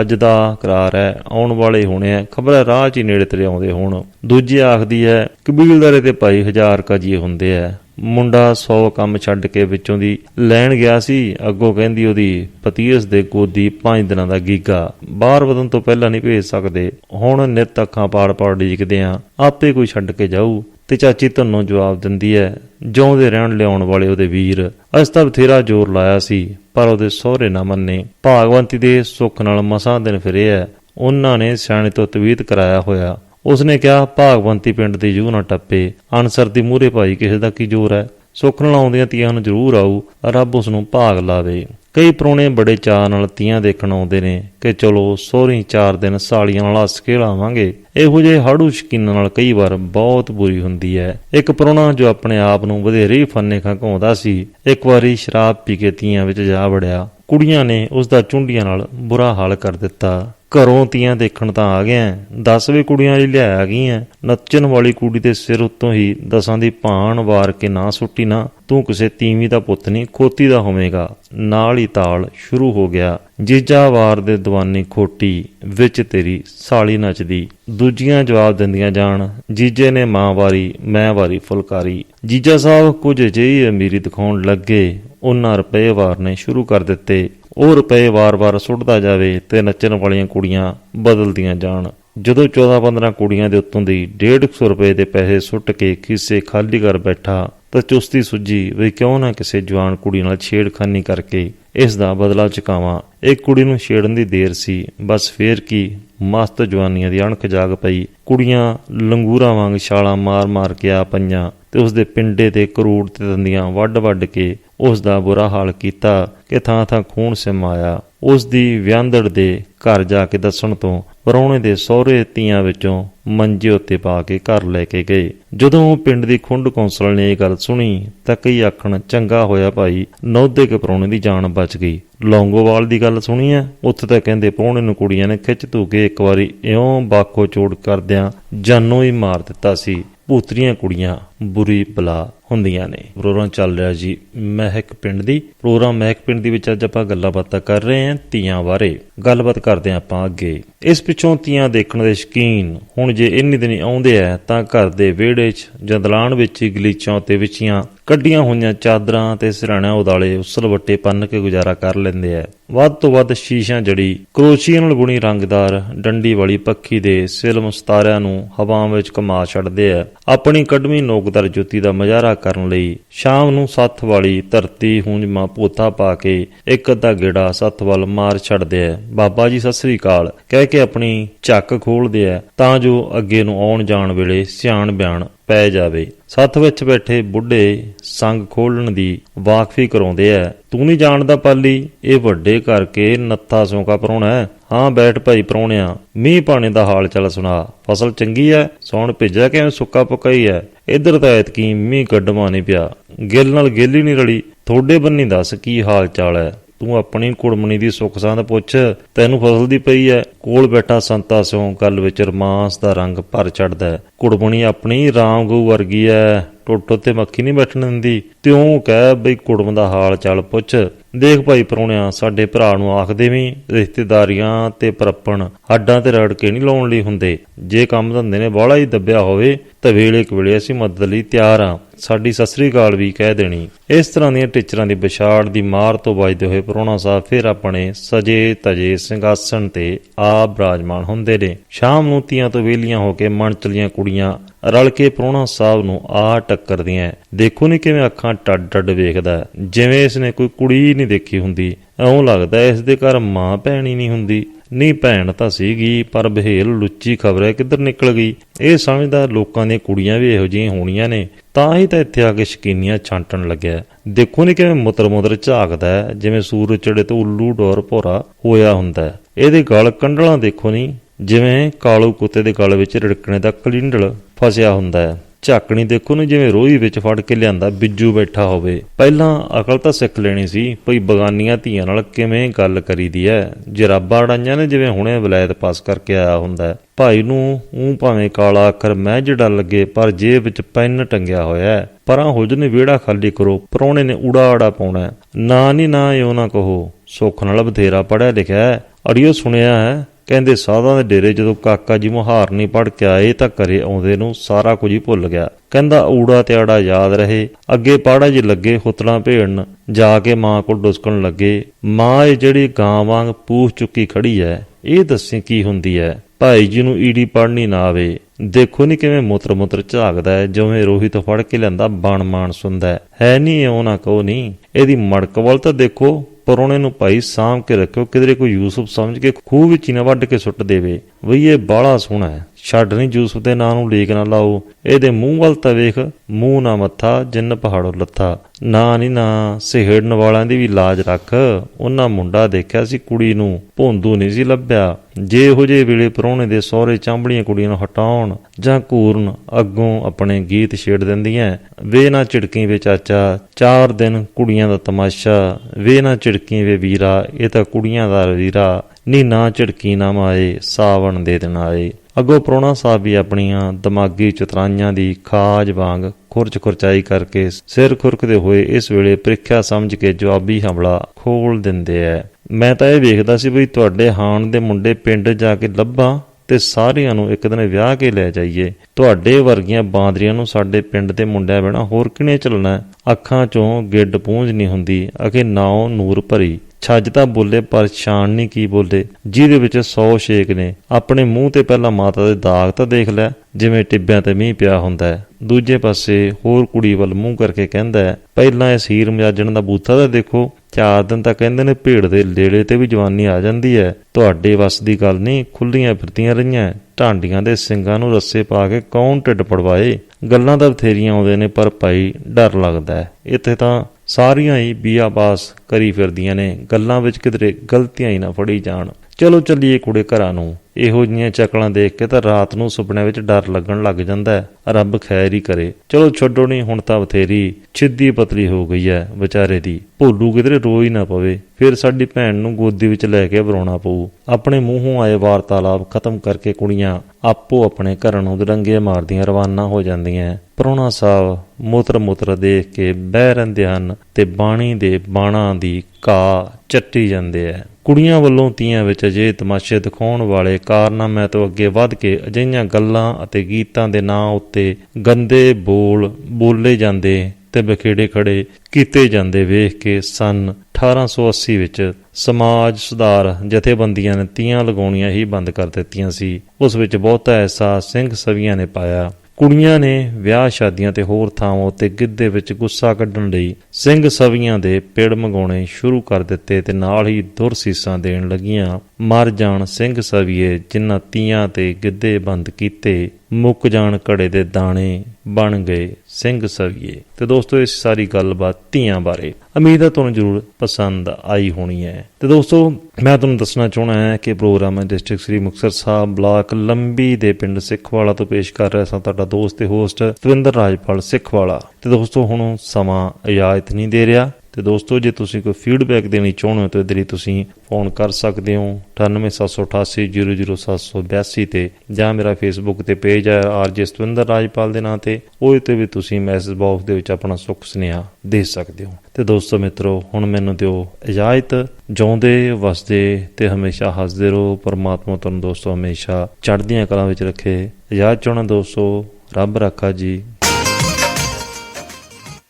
ਅੱਜ ਦਾ ਕਰਾਰ ਹੈ। ਆਉਣ ਵਾਲੇ ਹੋਣੇ ਆ ਖਬਰ ਰਾਹ 'ਚ ਹੀ ਨੇੜੇ ਤੇਰੇ ਆਉਂਦੇ ਹੋਣ। ਦੂਜੀ ਆਖਦੀ ਹੈ, ਕਬੀਲਦਾਰੇ ਤੇ ਭਾਈ ਹਜ਼ਾਰ ਕਾਜੀ ਹੁੰਦੇ ਆ ਮੁੰਡਾ ਸੌ ਕੰਮ ਛੱਡ ਕੇ ਵਿੱਚੋਂ ਦੀ ਲੈਣ ਗਿਆ ਸੀ। ਅੱਗੋਂ ਕਹਿੰਦੀ ਉਹਦੀ ਪਤੀਸ ਦੇ ਗੋਦੀ 5 ਦਿਨਾਂ ਦਾ ਗੀਗਾ। ਬਾਹਰ ਵਧਣ ਤੋਂ ਪਹਿਲਾਂ ਨਹੀਂ ਭੇਜ ਸਕਦੇ। ਹੁਣ ਨਿਤ ਅੱਖਾਂ ਪਾੜ ਪਾੜ ਡੀਕਦੇ ਆ। ਆਪੇ ਕੋਈ ਛੱਡ ਕੇ ਜਾਊ। ਤੇ ਚਾਚੀ ਧੰਨੋਂ ਜਵਾਬ ਦਿੰਦੀ ਐ, ਜਿਉਂਦੇ ਰਹਿਣ ਲਿਆਉਣ ਵਾਲੇ ਉਹਦੇ ਵੀਰ। ਅਸ ਤਾਂ ਬਥੇਰਾ ਜ਼ੋਰ ਲਾਇਆ ਸੀ, ਪਰ ਉਹਦੇ ਸਹੁਰੇ ਨਾ ਮੰਨੇ। ਭਾਗਵੰਤੀ ਦੇ ਸੁੱਖ ਨਾਲ ਮਸਾਂ ਦਿਨ ਫਿਰਿਆ। ਉਹਨਾਂ ਨੇ ਸਿਆਣੇ ਤੋਂ ਤਵੀਤ ਕਰਾਇਆ ਹੋਇਆ। ਉਸਨੇ ਕਿਹਾ, ਭਾਗਵੰਤੀ ਪਿੰਡ ਦੇ ਜੂਹ ਨਾ ਟੱਪੇ। ਅਨਸਰ ਦੀ ਮੂਹਰੇ ਭਾਈ ਕਿਸੇ ਦਾ ਕੀ ਜ਼ੋਰ ਹੈ? ਸੁੱਖ ਨਾਲ ਆਉਂਦੀਆਂ ਤੀਆਂ ਨੂੰ ਜ਼ਰੂਰ ਆਊ। ਰੱਬ ਉਸ ਨੂੰ ਭਾਗ ਲਾਵੇ। ਕਈ ਪ੍ਰਾਹੁਣੇ ਬੜੇ ਚਾਅ ਨਾਲ ਤੀਆਂ ਦੇਖਣ ਆਉਂਦੇ ਨੇ ਕਿ ਚਲੋ, ਸੋਹਰੀ ਚਾਰ ਦਿਨ ਸਾਲੀਆਂ ਨਾਲ ਹੱਸ ਕੇ ਲਾਵਾਂਗੇ। ਇਹੋ ਜਿਹੇ ਹਾੜੂ ਸ਼ਕੀਨਾਂ ਨਾਲ ਕਈ ਵਾਰ ਬਹੁਤ ਬੁਰੀ ਹੁੰਦੀ ਹੈ। ਇੱਕ ਪ੍ਰਾਹੁਣਾ ਜੋ ਆਪਣੇ ਆਪ ਨੂੰ ਵਧੇਰੇ ਫੰਨੇ ਖੰਕਾਉਂਦਾ ਸੀ, ਇੱਕ ਵਾਰੀ ਸ਼ਰਾਬ ਪੀ ਕੇ ਤੀਆਂ ਵਿੱਚ ਜਾ ਵੜਿਆ। ਕੁੜੀਆਂ ਨੇ ਉਸ ਦਾ ਚੁੰਡੀਆਂ ਨਾਲ ਬੁਰਾ ਹਾਲ ਕਰ ਦਿੱਤਾ। ਘਰੋਂ ਤੀਆਂ ਦੇਖਣ ਤਾਂ ਆ ਗਿਆ ਦਸ ਵੀ ਕੁੜੀਆਂ ਲਈ ਲਿਆਇਆ ਗਈਆਂ ਨੱਚਣ ਵਾਲੀ ਕੁੜੀ ਦੇ ਸਿਰ ਉੱਤੋਂ ਹੀ ਦਸਾਂ ਦੀ ਭਾਣ ਵਾਰ ਕੇ ਨਾ ਸੁੱਟੀ ਨਾ, ਤੂੰ ਕਿਸੇ ਤੀਵੀਂ ਦਾ ਪੁੱਤ ਨਹੀਂ, ਖੋਤੀ ਦਾ ਹੋਵੇਗਾ। ਨਾਲ ਹੀ ਤਾਲ ਸ਼ੁਰੂ ਹੋ ਗਿਆ। ਜੀਜਾ ਵਾਰ ਦੇ ਦੀਵਾਨੀ ਖੋਟੀ, ਵਿੱਚ ਤੇਰੀ ਸਾਲੀ ਨੱਚਦੀ। ਦੂਜੀਆਂ ਜਵਾਬ ਦਿੰਦੀਆਂ ਜਾਣ, ਜੀਜੇ ਨੇ ਮਾਂ ਵਾਰੀ, ਮੈਂ ਵਾਰੀ ਫੁਲਕਾਰੀ। ਜੀਜਾ ਸਾਹਿਬ ਕੁਝ ਜਿਹੀ ਅਮੀਰੀ ਦਿਖਾਉਣ ਲੱਗੇ। ਉਹਨਾਂ ਰੁਪਏ ਵਾਰਨੇ ਸ਼ੁਰੂ ਕਰ ਦਿੱਤੇ। ਉਹ ਰੁਪਏ ਵਾਰ-ਵਾਰ ਸੁੱਟਦਾ ਜਾਵੇ ਤੇ ਨੱਚਣ ਵਾਲੀਆਂ ਕੁੜੀਆਂ ਬਦਲਦੀਆਂ ਜਾਣ। ਜਦੋਂ 14-15 ਕੁੜੀਆਂ ਦੇ ਉੱਤੋਂ ਦੀ 150 ਰੁਪਏ ਦੇ ਪੈਸੇ ਸੁੱਟ ਕੇ ਖੀਸੇ ਖਾਲੀ ਕਰ ਬੈਠਾ ਤਾਂ ਚੁਸਤੀ ਸੁੱਜੀ ਵੀ ਕਿਉਂ ਨਾ ਕਿਸੇ ਜਵਾਨ ਕੁੜੀ ਨਾਲ ਛੇੜਖਾਨੀ ਕਰਕੇ ਇਸ ਦਾ ਬਦਲਾ ਚੁਕਾਵਾਂ। ਇੱਕ ਕੁੜੀ ਨੂੰ ਛੇੜਨ ਦੀ ਦੇਰ ਸੀ। ਬਸ ਫੇਰ ਕੀ? ਮਸਤ ਜਵਾਨੀਆਂ ਦੀ ਅਣਖ ਜਾਗ ਪਈ। ਕੁੜੀਆਂ ਲੰਗੂਰਾਂ ਵਾਂਗ ਛਾਲਾਂ ਮਾਰ-ਮਾਰ ਕੇ ਆ ਪਈਆਂ ਤੇ ਉਸ ਦੇ ਪਿੰਡੇ ਤੇ ਕਰੂੜ ਤੇ ਦੰਦੀਆਂ ਵੱਡ-ਵੱਡ ਕੇ ਉਸ ਦਾ ਬੁਰਾ ਹਾਲ ਕੀਤਾ ਕਿ ਥਾਂ-ਥਾਂ ਖੂਨ ਸਿਮਾਇਆ ਉਸ ਦੀ ਵਿਆਂਦੜ ਦੇ ਘਰ ਜਾ ਕੇ ਦੱਸਣ ਤੋਂ ਪਰੌਣੇ ਦੇ ਸਹੁਰੇ ਤੀਆਂ ਵਿੱਚੋਂ ਮੰਜੇ ਉੱਤੇ ਪਾ ਕੇ ਘਰ ਲੈ ਕੇ ਗਏ। ਜਦੋਂ ਪਿੰਡ ਦੀ ਖੁੰਡ ਕੌਂਸਲ ਨੇ ਇਹ ਗੱਲ ਸੁਣੀ, ਤਾਂ ਕਈ ਆਖਣ, ਚੰਗਾ ਹੋਇਆ ਭਾਈ ਨੌਦੇ ਕੇ ਪਰੌਣੇ ਦੀ ਜਾਨ ਬਚ ਗਈ। ਲੌਂਗੋਵਾਲ ਦੀ ਗੱਲ ਸੁਣੀ ਐ। ਉੱਥੇ ਤਾਂ ਕਹਿੰਦੇ ਪਰੌਣੇ ਨੂੰ ਕੁੜੀਆਂ ਨੇ ਖਿੱਚ ਧੂ ਕੇ ਇੱਕ ਵਾਰੀ ਇਉਂ ਬਾਕੋ ਚੋੜ ਕਰਦਿਆਂ ਜਾਨੋਂ ਹੀ ਮਾਰ ਦਿੱਤਾ ਸੀ, ਭੂਤਰੀਆਂ ਕੁੜੀਆਂ। ਬੁਰੀ ਬਲਾ ਹੁੰਦੀਆਂ ਨੇ। ਪ੍ਰੋਗਰਾਮ ਚੱਲ ਰਿਹਾ ਜੀ ਮਹਿਕ ਪਿੰਡ ਦੀ। ਪ੍ਰੋਗਰਾਮ ਮਹਿਕ ਪਿੰਡ ਦੀ ਵਿੱਚ ਅੱਜ ਆਪਾਂ ਗੱਲਾਂ ਬਾਤਾਂ ਕਰ ਰਹੇ ਹਾਂ ਤੀਆਂ ਬਾਰੇ। ਗੱਲਬਾਤ ਕਰਦੇ ਹਾਂ ਆਪਾਂ ਅੱਗੇ। ਇਸ ਪਿੱਛੋਂ ਤੀਆਂ ਦੇਖਣ ਦੇ ਸ਼ਕੀਨ ਹੁਣ ਜੇ ਇੰਨੀ ਦਿਨ ਆਉਂਦੇ ਆ ਤਾਂ ਘਰ ਦੇ ਵਿਹੜੇ 'ਚ ਜਾਂ ਵਿੱਚ ਗਲੀਚਾਂ ਤੇ ਵਿਚੀਆਂ ਕੱਢੀਆਂ ਹੋਈਆਂ ਚਾਦਰਾਂ ਤੇ ਸਿਰਾਣਿਆਂ ਉਦਾਲੇ ਉਸਲ ਵੱਟੇ ਪੰਨ ਕੇ ਗੁਜ਼ਾਰਾ ਕਰ ਲੈਂਦੇ ਆ। ਵੱਧ ਤੋਂ ਵੱਧ ਸ਼ੀਸ਼ਾਂ ਜੜੀ ਕਰੋਸ਼ੀਏ ਨਾਲ ਬੁਣੀ ਰੰਗਦਾਰ ਡੰਡੀ ਵਾਲੀ ਪੱਖੀ ਦੇ ਸਿਲਮ ਸਤਾਰਿਆਂ ਨੂੰ ਹਵਾ ਵਿੱਚ ਕਮਾ ਛੱਡਦੇ ਆ। ਆਪਣੀ ਕਡਮੀ ਨੋਕਦਾਰ ਜੁੱਤੀ ਦਾ ਮਜ਼ਾਰਾ ਕਰਨ ਲਈ ਸ਼ਾਮ ਨੂੰ ਸੱਥ ਵਾਲੀ ਧਰਤੀ ਹੂੰਜਮਾ ਪੋਤਾ ਪਾ ਕੇ ਇੱਕ ਅੱਧਾ ਗੇੜਾ ਸੱਥ ਵੱਲ ਮਾਰ ਛੱਡਦੇ ਆ। ਬਾਬਾ ਜੀ, ਸਤਿ ਸ੍ਰੀ ਅਕਾਲ। ਕਹਿ ਕੇ ਆਪਣੀ ਝੱਕ ਖੋਲਦੇ ਆ ਤਾਂ ਜੋ ਅੱਗੇ ਨੂੰ ਆਉਣ ਜਾਣ ਵੇਲੇ ਸਿਆਣ ਬਿਆਨ ਪੈ ਜਾਵੇ। ਸੱਥ ਵਿੱਚ ਬੈਠੇ ਬੁੱਢੇ ਸੰਗ ਖੋਲਣ ਦੀ ਵਾਕਫੀ ਕਰਾਉਂਦੇ ਐ। ਤੂੰ ਨਹੀਂ ਜਾਣਦਾ ਪਾਲੀ, ਇਹ ਵੱਡੇ ਕਰਕੇ ਨੱਥਾ ਸੌਂਕਾ ਪਰਾਉਣਾ ਹਾਂ, ਬੈਠ ਭਾਈ ਪਰਾਉਣਿਆ ਮੀਂਹ ਪਾਣੀ ਦਾ ਹਾਲ ਚਾਲ ਸੁਣਾ। ਫਸਲ ਚੰਗੀ ਐ, ਸੌਣ ਭੇਜਿਆ ਕਿਵੇਂ ਸੁੱਕਾ ਪੱਕਾ ਹੀ ਐ। ਇੱਧਰ ਤਾਂ ਐਤਕੀ ਮੀਂਹ ਕੱਢਵਾ ਨਹੀਂ ਪਿਆ। ਗਿੱਲ ਨਾਲ ਗਿੱਲ ਹੀ ਨਹੀਂ ਰਲੀ। ਥੋੜੇ ਬੰਨੀ ਦੱਸ ਕੀ ਹਾਲ ਚਾਲ ਐ। ਤੂੰ ਆਪਣੀ ਕੁੜਮਣੀ ਦੀ ਸੁੱਖ ਸੰਦ ਪੁੱਛ, ਤੈਨੂੰ ਫਸਲ ਦੀ ਪਈ ਐ। ਕੋਲ ਬੈਠਾ ਸੰਤਾ ਸਿਉ, ਗੱਲ ਵਿੱਚ ਰਮਾਂਸ ਦਾ ਰੰਗ ਭਰ ਚੜਦਾ ਕੁੜਮਣੀ ਆਪਣੀ ਰਾਮ ਗਊ ਵਰਗੀ ਐ। ਟੁੱਟ ਤੇ ਮੱਖੀ ਨਹੀਂ ਬੈਠਣ ਦਿੰਦੀ। ਤਿਉਂ ਕਹਿ ਬਈ ਕੁੜਮ ਦਾ ਹਾਲ ਚਾਲ ਪੁੱਛ। ਦੇਖ ਭਾਈ ਪਰੋਣਿਆ ਸਾਡੇ ਭਰਾ ਨੂੰ ਆਖ ਦੇਵੀਂ ਰਿਸ਼ਤੇਦਾਰੀਆਂ ਤੇ ਪਰਪਣ ਹੱਡਾਂ ਤੇ ਰੜ ਕੇ ਨਹੀਂ ਲਾਉਣ ਲਈ ਹੁੰਦੇ। ਜੇ ਕੰਮ ਧੰਦੇ ਨੇ ਬਾਹਲਾ ਹੀ ਦੱਬਿਆ ਹੋਵੇ, ਤਾਂ ਵੇਲੇ ਕਵੇਲੇ ਅਸੀਂ ਮਦਦ ਲਈ ਤਿਆਰ ਆ। ਸਾਡੀ ਸਸਰੀ ਗਾਲ ਵੀ ਕਹਿ ਦੇਣੀ। ਇਸ ਤਰ੍ਹਾਂ ਦੀਆਂ ਟੀਚਰਾਂ ਦੀ ਵਿਛਾੜ ਦੀ ਮਾਰ ਤੋਂ ਵੱਜਦੇ ਹੋਏ ਪਰੋਣਾ ਸਾਹਿਬ ਫਿਰ ਆਪਣੇ ਸਜੇ ਤਜੇ ਸਿੰਘਾਸਣ ਤੇ ਆ ਬਰਾਜਮਾਨ ਹੁੰਦੇ ਨੇ। ਸ਼ਾਮ ਨੂੰ ਤੀਆਂ ਤੋਂ ਵੇਲੀਆਂ ਹੋ ਕੇ ਮਨ ਚਲੀਆਂ ਕੁੜੀਆਂ ਰਲ ਕੇ ਪਰੋਣਾ ਸਾਹਿਬ ਨੂੰ ਆ ਟੱਕਰਦੀਆਂ। ਦੇਖੋ ਨਹੀਂ ਕਿਵੇਂ ਅੱਖਾਂ ਟੱਡ ਟੱਡ ਵੇਖਦਾ। ਜਿਵੇਂ ਇਸ ਨੇ ਕੋਈ ਕੁੜੀ ਨਹੀਂ ਦੇਖੀ ਹੁੰਦੀ। ਐਉਂ ਲੱਗਦਾ ਇਸ ਦੇ ਘਰ ਮਾਂ ਭੈਣ ਹੀ ਨਹੀਂ ਹੁੰਦੀ। ਨਹੀਂ ਭੈਣ ਤਾਂ ਸੀਗੀ ਪਰ ਬਹੇਲ ਲੁੱਚੀ ਖਬਰ ਕਿੱਧਰ ਨਿਕਲ ਗਈ। ਇਹ ਸਮਝਦਾ ਲੋਕਾਂ ਦੀਆਂ ਕੁੜੀਆਂ ਵੀ ਇਹੋ ਜਿਹੀਆਂ ਹੋਣੀਆਂ ਨੇ। ਤਾਂ ਹੀ ਤਾਂ ਇੱਥੇ ਆ ਕੇ ਸ਼ਕੀਨੀਆਂ ਛਾਂਟਣ ਲੱਗਿਆ। ਦੇਖੋ ਨਹੀਂ ਕਿਵੇਂ ਮੁੱਤਰ ਮੁੱਤਰ ਝਾਕਦਾ ਹੈ, ਜਿਵੇਂ ਸੂਰਜ ਚੜੇ ਤੋਂ ਉੱਲੂ ਡੋਰ ਭੋਰਾ ਹੋਇਆ ਹੁੰਦਾ ਇਹਦੇ ਗਲ ਕੰਡਲਾਂ ਦੇਖੋ ਨਹੀਂ ਜਿਵੇਂ ਕਾਲੂ ਕੁੱਤੇ ਦੇ ਗਲ ਵਿੱਚ ਰੜਕਣੇ ਦਾ ਕਲਿੰਡਲ ਫਸਿਆ ਹੁੰਦਾ ਹੈ। ਝਾਕਣੀ ਦੇਖੋ ਨਾ ਜਿਵੇਂ ਰੋਹੀ ਵਿੱਚ ਫੜ ਕੇ ਲਿਆਂਦਾ, ਬਿੱਜੂ ਬੈਠਾ ਹੋਵੇ। ਪਹਿਲਾਂ ਅਕਲ ਤਾਂ ਸਿੱਖ ਲੈਣੀ ਸੀ, ਭਈ ਬਗਾਨੀਆਂ ਧੀਆਂ ਨਾਲ ਕਿਵੇਂ ਗੱਲ ਕਰੀਦੀ ਐ। ਜਰਾਬਾਂ ਅੜਾਈਆਂ ਨੇ ਜਿਵੇਂ ਹੁਣੇ ਵਿਲਾਇਤ ਪਾਸ ਕਰਕੇ ਆਇਆ ਹੁੰਦਾ ਭਾਈ ਨੂੰ ਉਹ ਭਾਵੇਂ ਕਾਲਾ ਅੱਖਰ ਮਹਿ ਜਿਹੜਾ ਲੱਗੇ, ਪਰ ਜੇਬ ਵਿੱਚ ਪੈਨ ਟੰਗਿਆ ਹੋਇਆ ਪਰਾਂ ਪਰਾਂ ਹੁਜਨ ਵਿਹੜਾ ਖਾਲੀ ਕਰੋ ਪਰੋਣੇ ਨੇ ਊੜਾ ਆੜਾ ਪਾਉਣਾ ਨਾ ਨਹੀਂ ਨਾ ਇਉਂ ਨਾ ਕਹੋ, ਸੁੱਖ ਨਾਲ ਬਥੇਰਾ ਪੜਿਆ ਲਿਖਿਆ ਹੈ ਅੜਿਓ ਸੁਣਿਆ ਹੈ ਕਹਿੰਦੇ, ਸਾਧਾਂ ਦੇ ਡੇਰੇ ਜਦੋਂ ਕਾਕਾ ਜੀ ਮੁਹਾਰ ਨਹੀਂ ਪੜ ਕੇ ਆਏ ਤਾਂ ਘਰੇ ਆਉਂਦੇ ਨੂੰ ਸਾਰਾ ਕੁਝ ਹੀ ਭੁੱਲ ਗਿਆ। ਕਹਿੰਦਾ, ਊੜਾ ਤੇ ਆੜਾ ਯਾਦ ਰਹੇ, ਅੱਗੇ ਪਾੜਾ ਜੀ ਲੱਗੇ ਹੁਤਲਾਂ ਭੇੜਨ, ਜਾ ਕੇ ਮਾਂ ਕੋਲ ਡੁਸਕਣ ਲੱਗੇ। ਮਾਂ ਇਹ ਜਿਹੜੀ ਗਾਂ ਵਾਂਗ ਪੂਛ ਚੁੱਕੀ ਖੜੀ ਐ, ਇਹ ਦੱਸੀ ਕੀ ਹੁੰਦੀ ਐ? ਭਾਈ ਜੀ ਨੂੰ ਈੜੀ ਪੜਨੀ ਨਾ ਆਵੇ। ਦੇਖੋ ਨਹੀਂ ਕਿਵੇਂ ਮੁੱਤਰ ਮੁੱਤਰ ਝਾਕਦਾ ਹੈ ਜਿਵੇਂ ਰੋਹਿਤ ਫੜ ਕੇ ਲੈਂਦਾ ਬਣ ਮਾਨ ਸੁੰਦਾ ਹੈ। ਹੈ ਨਹੀਂ ਇਉਂ ਨਾ ਕਹੋ ਨਹੀਂ ਇਹਦੀ ਮੜਕ ਵੱਲ ਤਾਂ ਦੇਖੋ ਪਰੋਣੇ ਨੂੰ ਭਾਈ ਸਾਂਭ ਕੇ ਰੱਖਿਓ। ਕਿਧਰੇ ਕੋਈ ਯੂਸਫ ਸਮਝ ਕੇ ਖੂਹ ਵਿੱਚ ਹੀ ਨਾ ਵੱਢ ਕੇ ਸੁੱਟ ਦੇਵੇ। ਵਈ ਇਹ ਬਾਹਲਾ ਸੋਹਣਾ ਹੈ। ਛੱਡ ਨਹੀਂ ਜੂਸ ਦੇ ਨਾਂ ਨੂੰ ਲੀਕ ਨਾ ਲਾਓ। ਇਹਦੇ ਮੂੰਹ ਵੱਲ ਤਾਂ ਵੇਖ, ਮੂੰਹ ਨਾ ਮੱਥਾ, ਜਿੰਨ ਪਹਾੜੋਂ ਲੱਥਾ। ਨਾ ਨਹੀਂ ਨਾ, ਸਿਹੜਨ ਵਾਲਿਆਂ ਦੀ ਵੀ ਲਾਜ ਰੱਖ। ਉਹਨਾਂ ਮੁੰਡਾ ਦੇਖਿਆ ਸੀ ਕੁੜੀ ਨੂੰ, ਭੋਂਦੂ ਨਹੀਂ ਸੀ ਲੱਭਿਆ। ਜੇ ਇਹੋ ਜਿਹੇ ਵੇਲੇ ਪਰੋਣੇ ਦੇ ਸਹੁਰੇ ਚਾਂਬੜੀਆਂ ਕੁੜੀਆਂ ਨੂੰ ਹਟਾਉਣ ਜਾਂ ਘੂਰਨ, ਅੱਗੋਂ ਆਪਣੇ ਗੀਤ ਛੇੜ ਦਿੰਦੀਆਂ। ਵੇ ਨਾ ਝਿੜਕੀ ਵੇ ਚਾਚਾ, ਚਾਰ ਦਿਨ ਕੁੜੀਆਂ ਦਾ ਤਮਾਸ਼ਾ। ਵੇ ਨਾ ਝਿੜਕੀ ਵੇ ਵੀਰਾ, ਇਹ ਤਾਂ ਕੁੜੀਆਂ ਦਾ ਵੀਰਾ। ਨੀ ਨਾ ਝਿੜਕੀ ਨਾ ਮਾਏ, ਸਾਵਣ ਦੇ ਦਿਨ ਆਏ। ਅੱਗੋਂ ਪ੍ਰੋਣਾ ਸਾਹਿਬ ਵੀ ਆਪਣੀਆਂ ਦਿਮਾਗੀ ਚਤਰਾਈਆਂ ਦੀ ਖਾਜ ਵਾਂਗ ਖੁਰਚ ਖੁਰਚਾਈ ਕਰਕੇ ਸਿਰ ਖੁਰਕਦੇ ਹੋਏ ਇਸ ਵੇਲੇ ਪ੍ਰੀਖਿਆ ਸਮਝ ਕੇ ਜਵਾਬੀ ਹਮਲਾ ਖੋਲ ਦਿੰਦੇ ਐ। ਮੈਂ ਤਾਂ ਇਹ ਵੇਖਦਾ ਸੀ ਵੀ ਤੁਹਾਡੇ ਹਾਣ ਦੇ ਮੁੰਡੇ ਪਿੰਡ ਜਾ ਕੇ ਲੱਭਾਂ ਤੇ ਸਾਰਿਆਂ ਨੂੰ ਇੱਕ ਦਿਨ ਵਿਆਹ ਕੇ ਲੈ ਜਾਈਏ। ਤੁਹਾਡੇ ਵਰਗੀਆਂ ਬਾਂਦਰੀਆਂ ਨੂੰ ਸਾਡੇ ਪਿੰਡ ਦੇ ਮੁੰਡਿਆਂ ਬਿਨਾ ਹੋਰ ਕਿਨੇ ਚੱਲਣਾ ਅੱਖਾਂ ਚੋਂ ਗਿੱਡ ਪੂੰਝ ਨਹੀਂ ਹੁੰਦੀ, ਅਗੇ ਨਾਉ ਨੂਰ ਭਰੀ। ਛੱਜ ਤਾਂ ਬੋਲੇ ਪਰ ਸ਼ਾਨ ਨਹੀਂ ਕੀ ਬੋਲੇ। ਜਿਹਦੇ ਵਿੱਚ 100 ਛੇਕ ਨੇ ਆਪਣੇ ਮੂੰਹ ਤੇ ਪਹਿਲਾਂ ਮਾਤਾ ਦੇ ਦਾਗ ਤਾਂ ਦੇਖ ਲੈ ਜਿਵੇਂ ਟਿੱਬਿਆਂ ਤੇ ਮੀਂਹ ਪਿਆ ਹੁੰਦਾ ਹੈ। ਦੂਜੇ ਪਾਸੇ ਹੋਰ ਕੁੜੀ ਵੱਲ ਮੂੰਹ ਕਰਕੇ ਕਹਿੰਦਾ ਹੈ, ਪਹਿਲਾਂ ਇਸ ਹੀਰ ਮਜਾਜਣ ਦਾ ਬੂਥਾ ਤਾਂ ਦੇਖੋ ਚਾਰ ਦਿਨ ਤਾਂ ਕਹਿੰਦੇ ਨੇ ਭੇਡ ਦੇ ਲੇੜੇ ਤੇ ਵੀ ਜਵਾਨੀ ਆ ਜਾਂਦੀ ਹੈ। ਤੁਹਾਡੇ ਵੱਸ ਦੀ ਗੱਲ ਨਹੀਂ ਖੁੱਲੀਆਂ ਫਿਰਦੀਆਂ ਰਹੀਆਂ ਢਾਂਡੀਆਂ ਦੇ ਸਿੰਗਾਂ ਨੂੰ ਰੱਸੇ ਪਾ ਕੇ ਕੌਣ ਢਿੱਡ ਪੜਵਾਏ? ਗੱਲਾਂ ਤਾਂ ਬਥੇਰੀਆਂ ਆਉਂਦੇ ਨੇ ਪਰ ਭਾਈ ਡਰ ਲੱਗਦਾ ਹੈ। ਇੱਥੇ ਤਾਂ ਸਾਰੀਆਂ ਹੀ ਬੀਆਬਾਸ ਕਰੀ ਫਿਰਦੀਆਂ ਨੇ, ਗੱਲਾਂ ਵਿੱਚ ਕਿਧਰੇ ਗਲਤੀਆਂ ਹੀ ਨਾ ਫੜੀ ਜਾਣ। ਚਲੋ ਚੱਲੀਏ ਕੁੜੇ ਘਰਾਂ ਨੂੰ। ਇਹੋ ਜੀਆਂ ਚਕਲਾਂ ਦੇਖ ਕੇ ਤਾਂ ਰਾਤ ਨੂੰ ਸੁਪਨੇ ਵਿੱਚ ਡਰ ਲੱਗਣ ਲੱਗ ਜਾਂਦਾ ਹੈ। ਰੱਬ ਖੈਰ ਹੀ ਕਰੇ। ਚਲੋ ਛੱਡੋ ਨਹੀਂ ਹੁਣ ਤਾਂ ਬਥੇਰੀ ਛਿੱਦੀ ਪਤਲੀ ਹੋ ਗਈ ਹੈ ਵਿਚਾਰੇ ਦੀ। ਭੋਲੂ ਕਿਧਰੇ ਰੋ ਹੀ ਨਾ ਪਵੇ। ਫਿਰ ਸਾਡੀ ਭੈਣ ਨੂੰ ਗੋਦੀ ਵਿੱਚ ਲੈ ਕੇ ਵਰਾਉਣਾ ਪਊ। ਆਪਣੇ ਮੂੰਹੋਂ ਆਏ ਵਾਰਤਾਲਾਪ ਖਤਮ ਕਰਕੇ ਕੁੜੀਆਂ ਆਪੋ ਆਪਣੇ ਘਰਾਂ ਨੂੰ ਦਰੰਗੇ ਮਾਰਦੀਆਂ ਰਵਾਨਾ ਹੋ ਜਾਂਦੀਆਂ ਪਰੋਣਾ ਸਾਹਿਬ ਮੂਤਰ ਮੂਤਰ ਦੇਖ ਕੇ ਬਹਿ ਰਹਿੰਦੇ ਹਨ ਤੇ ਬਾਣੀ ਦੇ ਬਾਣਾ ਦੀ ਕਾ ਚੱਟੀ ਜਾਂਦੇ ਐ ਕੁੜੀਆਂ ਵੱਲੋਂ ਤੀਆਂ ਵਿੱਚ ਅਜੇ ਤਮਾਸ਼ੇ ਦਿਖਾਉਣ ਵਾਲੇ ਕਾਰਨਾਮੇ ਤੋਂ ਅੱਗੇ ਵੱਧ ਕੇ ਅਜਿਹੀਆਂ ਗੱਲਾਂ ਅਤੇ ਗੀਤਾਂ ਦੇ ਨਾਂ ਉੱਤੇ ਗੰਦੇ ਬੋਲ ਬੋਲੇ ਜਾਂਦੇ ਤੇ ਬਖੇੜੇ ਖੜੇ ਕੀਤੇ ਜਾਂਦੇ ਵੇਖ ਕੇ ਸਨ 1880 ਵਿੱਚ ਸਮਾਜ ਸੁਧਾਰ ਜਥੇਬੰਦੀਆਂ ਨੇ ਤੀਆਂ ਲਗਾਉਣੀਆਂ ਹੀ ਬੰਦ ਕਰ ਦਿੱਤੀਆਂ ਸੀ। ਉਸ ਵਿੱਚ ਬਹੁਤਾ ਅਹਿਸਾਸ ਸਿੰਘ ਸਵੀਆਂ ਨੇ ਪਾਇਆ। ਕੁੜੀਆਂ ਨੇ ਵਿਆਹ ਸ਼ਾਦੀਆਂ ਤੇ ਹੋਰ ਥਾਵਾਂ ਉੱਤੇ ਗਿੱਧੇ ਵਿੱਚ ਗੁੱਸਾ ਕੱਢਣ ਲਈ ਸਿੰਘ ਸਵੀਆਂ ਦੇ ਪੇੜ ਮੰਗਾਉਣੇ ਸ਼ੁਰੂ ਕਰ ਦਿੱਤੇ ਤੇ ਨਾਲ ਹੀ ਦੁਰ ਸੀਸਾਂ ਦੇਣ ਲੱਗੀਆਂ। ਮਰ ਜਾਣ ਸਿੰਘ ਸਵੀਏ ਜਿਨ੍ਹਾਂ ਤੀਆਂ ਤੇ ਗਿੱਧੇ ਬੰਦ ਕੀਤੇ ਮੁੱਕ ਜਾਣ ਘੜੇ ਦੇ ਦਾਣੇ ਬਣ ਗਏ, ਸਿੰਘ ਸਵੀਏ। ਤੇ ਦੋਸਤੋ, ਇਸ ਸਾਰੀ ਗੱਲਬਾਤ ਧੀਆਂ ਬਾਰੇ ਉਮੀਦ ਹੈ ਤੁਹਾਨੂੰ ਜਰੂਰ ਪਸੰਦ ਆਈ ਹੋਣੀ ਹੈ। ਤੇ ਦੋਸਤੋ, ਮੈਂ ਤੁਹਾਨੂੰ ਦੱਸਣਾ ਚਾਹਣਾ ਹੈ ਕਿ ਪ੍ਰੋਗਰਾਮ ਹੈ ਡਿਸਟ੍ਰਿਕਟ ਸ੍ਰੀ ਮੁਕਤਸਰ ਸਾਹਿਬ ਬਲਾਕ ਲੰਬੀ ਦੇ ਪਿੰਡ ਸਿੱਖਵਾਲਾ ਤੋਂ ਪੇਸ਼ ਕਰ ਰਿਹਾ ਸਾਂ ਤੁਹਾਡਾ ਦੋਸਤ ਤੇ ਹੋਸਟ ਤਵਿੰਦਰ ਰਾਜਪਾਲ ਸਿੱਖਵਾਲਾ। ਤੇ ਦੋਸਤੋ, ਹੁਣ ਸਮਾਂ ਇਜਾਜ਼ਤ ਨਹੀਂ ਦੇ ਰਿਹਾ। ਤੇ ਦੋਸਤੋ, ਜੇ ਤੁਸੀਂ ਕੋਈ ਫੀਡਬੈਕ ਦੇਣੀ ਚਾਹੁੰਦੇ ਹੋ ਤਾਂ ਇਧਰ ਹੀ ਤੁਸੀਂ ਫੋਨ ਕਰ ਸਕਦੇ ਹੋ 9878800782 ਤੇ, ਜਾਂ ਮੇਰਾ ਫੇਸਬੁੱਕ ਤੇ ਪੇਜ ਹੈ ਆਰਜੇ ਸਤਵਿੰਦਰ ਰਾਜਪਾਲ ਦੇ ਨਾਂ ਤੇ, ਉਹਦੇ ਤੇ ਵੀ ਤੁਸੀਂ ਮੈਸੇਜ ਬਾਕਸ ਦੇ ਵਿੱਚ ਆਪਣਾ ਸੁੱਖ ਸੁਨੇਹਾ ਦੇ ਸਕਦੇ ਹੋ। ਤੇ ਦੋਸਤੋ, ਮਿੱਤਰੋ, ਹੁਣ ਮੈਨੂੰ ਦਿਓ ਇਜਾਜ਼ਤ, ਜਿਉਂਦੇ, ਵਸਦੇ ਤੇ ਹਮੇਸ਼ਾ ਹੱਸਦੇ ਰਹੋ। ਪਰਮਾਤਮਾ ਤੁਹਾਨੂੰ ਦੋਸਤੋ, ਹਮੇਸ਼ਾ ਚੜ੍ਹਦੀਆਂ ਕਲਾਂ ਵਿੱਚ ਰੱਖੇ। ਇਜਾਜ਼ਤ ਚਾਹਣਾ ਦੋਸਤੋ, ਰੱਬ ਰਾਖਾ ਜੀ।